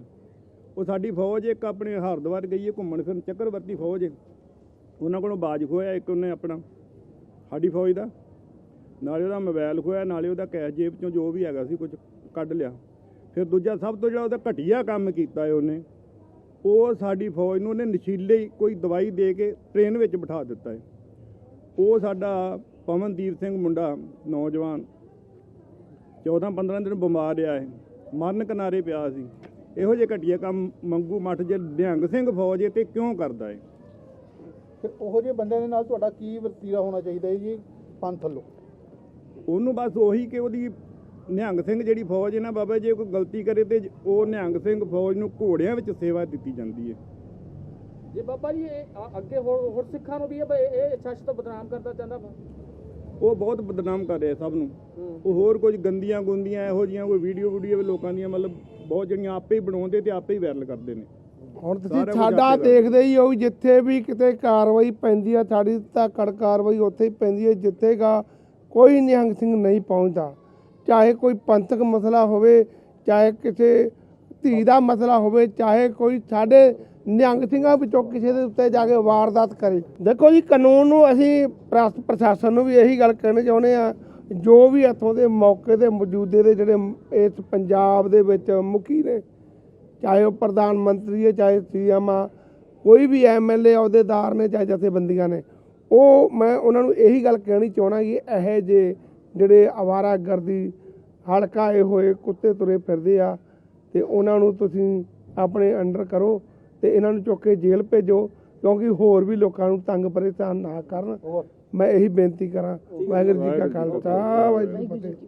[SPEAKER 5] ਉਹ ਸਾਡੀ ਫੌਜ ਇੱਕ ਆਪਣੇ ਹਰਦੁਆਰ ਗਈ ਹੈ, ਘੁੰਮਣ ਫਿਰਨ, ਚੱਕਰਵਰਤੀ ਫੌਜ ਹੈ। ਉਹਨਾਂ ਕੋਲੋਂ ਬਾਜ ਖੋਇਆ ਇੱਕ ਉਹਨੇ ਆਪਣਾ, ਸਾਡੀ ਫੌਜ ਦਾ। ਨਾਲੇ ਉਹਦਾ ਮੋਬਾਈਲ ਖੋਇਆ ਨਾਲੇ ਉਹਦਾ ਕੈਸ਼ ਜੇਬ ਚੋਂ ਜੋ ਵੀ ਹੈਗਾ ਸੀ ਕੁਝ ਕੱਢ ਲਿਆ। ਫਿਰ ਦੂਜਾ ਸਭ ਤੋਂ ਜਿਹੜਾ ਉਹਦਾ ਘਟੀਆ ਕੰਮ ਕੀਤਾ ਹੈ ਉਹਨੇ, ਉਹ ਸਾਡੀ ਫੌਜ ਨੂੰ ਉਹਨੇ ਨਸ਼ੀਲੇ ਕੋਈ ਦਵਾਈ ਦੇ ਕੇ ਟ੍ਰੇਨ ਵਿੱਚ ਬਿਠਾ ਦਿੱਤਾ ਹੈ। ਉਹ ਸਾਡਾ ਪਵਨਦੀਪ ਸਿੰਘ ਮੁੰਡਾ ਨੌਜਵਾਨ 14 15 ਦਿਨ ਬਿਮਾਰ ਰਿਹਾ ਹੈ ਮਰਨ ਕਿਨਾਰੇ ਪਿਆ ਸੀ। ਇਹੋ ਜਿਹੇ ਘਟੀਆ ਕੰਮ ਮੰਗੂ ਮੱਠ ਜੇ ਨਿਹੰਗ ਸਿੰਘ ਫੌਜ ਇਹ ਤੇ ਕਿਉਂ ਕਰਦਾ ਹੈ
[SPEAKER 4] ਫਿਰ ਉਹੋ ਜਿਹੇ ਬੰਦਿਆਂ ਦੇ ਨਾਲ ਤੁਹਾਡਾ ਕੀ ਵਰਤੀਰਾ ਹੋਣਾ ਚਾਹੀਦਾ ਹੈ ਜੀ ਪੰਥ ਵੱਲੋਂ?
[SPEAKER 5] ਉਹਨੂੰ ਬਸ ਉਹੀ ਕਿ ਉਹਦੀ ਨਿਹੰਗ ਸਿੰਘ ਜਿਹੜੀ ਫੌਜ ਹੈ ਨਾ ਬਾਬਾ ਜੇ ਕੋਈ ਗਲਤੀ ਕਰੇ ਤੇ ਉਹ ਨਿਹੰਗ ਸਿੰਘ ਫੌਜ ਨੂੰ ਘੋੜਿਆਂ ਵਿੱਚ ਸੇਵਾ ਦਿੱਤੀ ਜਾਂਦੀ ਹੈ
[SPEAKER 7] ਜੇ ਬਾਬਾ ਜੀ ਇਹ ਅੱਗੇ ਹੋਰ ਹੋਰ ਸਿੱਖਾਂ ਨੂੰ ਵੀ ਇਹ ਬ- ਇਹ ਸ਼ਖਸ ਤੋਂ ਬਦਨਾਮ ਕਰਦਾ ਚਾਹੁੰਦਾ ਵਾ?
[SPEAKER 5] ਉਹ ਬਹੁਤ ਬਦਨਾਮ ਕਰ ਰਿਹਾ ਸਭ ਨੂੰ। ਉਹ ਹੋਰ ਕੁਝ ਗੰਦੀਆਂ ਗੁੰਦੀਆਂ ਇਹੋ ਜੀਆਂ ਕੋਈ ਵੀਡੀਓ ਵੀਡੀਓ ਲੋਕਾਂ ਦੀਆਂ ਮਤਲਬ ਬਹੁਤ ਜਿਹੜੀਆਂ ਆਪੇ ਹੀ ਬਣਾਉਂਦੇ ਤੇ ਆਪੇ ਹੀ ਵਾਇਰਲ ਕਰਦੇ ਨੇ।
[SPEAKER 3] ਹੁਣ ਤੁਸੀਂ ਸਾਡਾ ਦੇਖਦੇ ਹੀ ਹੋ ਜਿੱਥੇ ਵੀ ਕਿਤੇ ਕਾਰਵਾਈ ਪੈਂਦੀ ਆ ਸਾਡੀ ਤਾਂ ਕੜ ਕਾਰਵਾਈ ਉੱਥੇ ਹੀ ਪੈਂਦੀ ਹੈ ਜਿੱਥੇਗਾ ਕੋਈ ਨਿਹੰਗ ਸਿੰਘ ਨਹੀਂ ਪਹੁੰਚਦਾ। ਚਾਹੇ ਕੋਈ ਪੰਥਕ ਮਸਲਾ ਹੋਵੇ ਚਾਹੇ ਕਿਸੇ ਧੀ ਦਾ ਮਸਲਾ ਹੋਵੇ ਚਾਹੇ ਕੋਈ ਸਾਡੇ ਨਿਹੰਗ ਸਿੰਘਾਂ ਵਿੱਚੋਂ ਕਿਸੇ ਦੇ ਉੱਤੇ ਜਾ ਕੇ ਵਾਰਦਾਤ ਕਰੇ। ਦੇਖੋ ਜੀ, ਕਾਨੂੰਨ ਨੂੰ ਅਸੀਂ ਪ੍ਰਸ- ਪ੍ਰਸ਼ਾਸਨ ਨੂੰ ਵੀ ਇਹੀ ਗੱਲ ਕਹਿਣੀ ਚਾਹੁੰਦੇ ਆ ਜੋ ਵੀ ਇੱਥੋਂ ਦੇ ਮੌਕੇ ਦੇ ਮੌਜੂਦੇ ਦੇ ਜਿਹੜੇ ਇਸ ਪੰਜਾਬ ਦੇ ਵਿੱਚ ਮੁਖੀ ਨੇ, ਚਾਹੇ ਉਹ ਪ੍ਰਧਾਨ ਮੰਤਰੀ ਹੈ, ਚਾਹੇ ਸੀਐਮ ਆ, ਕੋਈ ਵੀ ਐਮਐਲਏ ਅਹੁਦੇਦਾਰ ਨੇ, ਚਾਹੇ ਜਥੇਬੰਦੀਆਂ ਨੇ, ਉਹ ਮੈਂ ਉਹਨਾਂ ਨੂੰ ਇਹੀ ਗੱਲ ਕਹਿਣੀ ਚਾਹਣਾ ਕਿ ਇਹ ਜੇ ਜਿਹੜੇ ਆਵਾਰਾ ਗਰਦੀ ਹਲਕਾਏ ਹੋਏ ਕੁੱਤੇ ਤੁਰੇ ਫਿਰਦੇ ਆ, ਤੇ ਉਹਨਾਂ ਨੂੰ ਤੁਸੀਂ ਆਪਣੇ ਅੰਡਰ ਕਰੋ ਤੇ ਇਹਨਾਂ ਨੂੰ ਚੁੱਕ ਕੇ ਜੇਲ੍ਹ ਭੇਜੋ ਕਿਉਂਕਿ ਹੋਰ ਵੀ ਲੋਕਾਂ ਨੂੰ ਤੰਗ ਪਰੇਸ਼ਾਨ ਨਾ ਕਰਨ। ਮੈਂ ਇਹੀ ਬੇਨਤੀ ਕਰਾਂ। ਵਾਹਿਗੁਰੂ ਜੀ ਕਾ ਖਾਲਸਾ ਵਾਹਿਗੁਰੂ ਜੀ ਕੀ ਫਤਿਹ।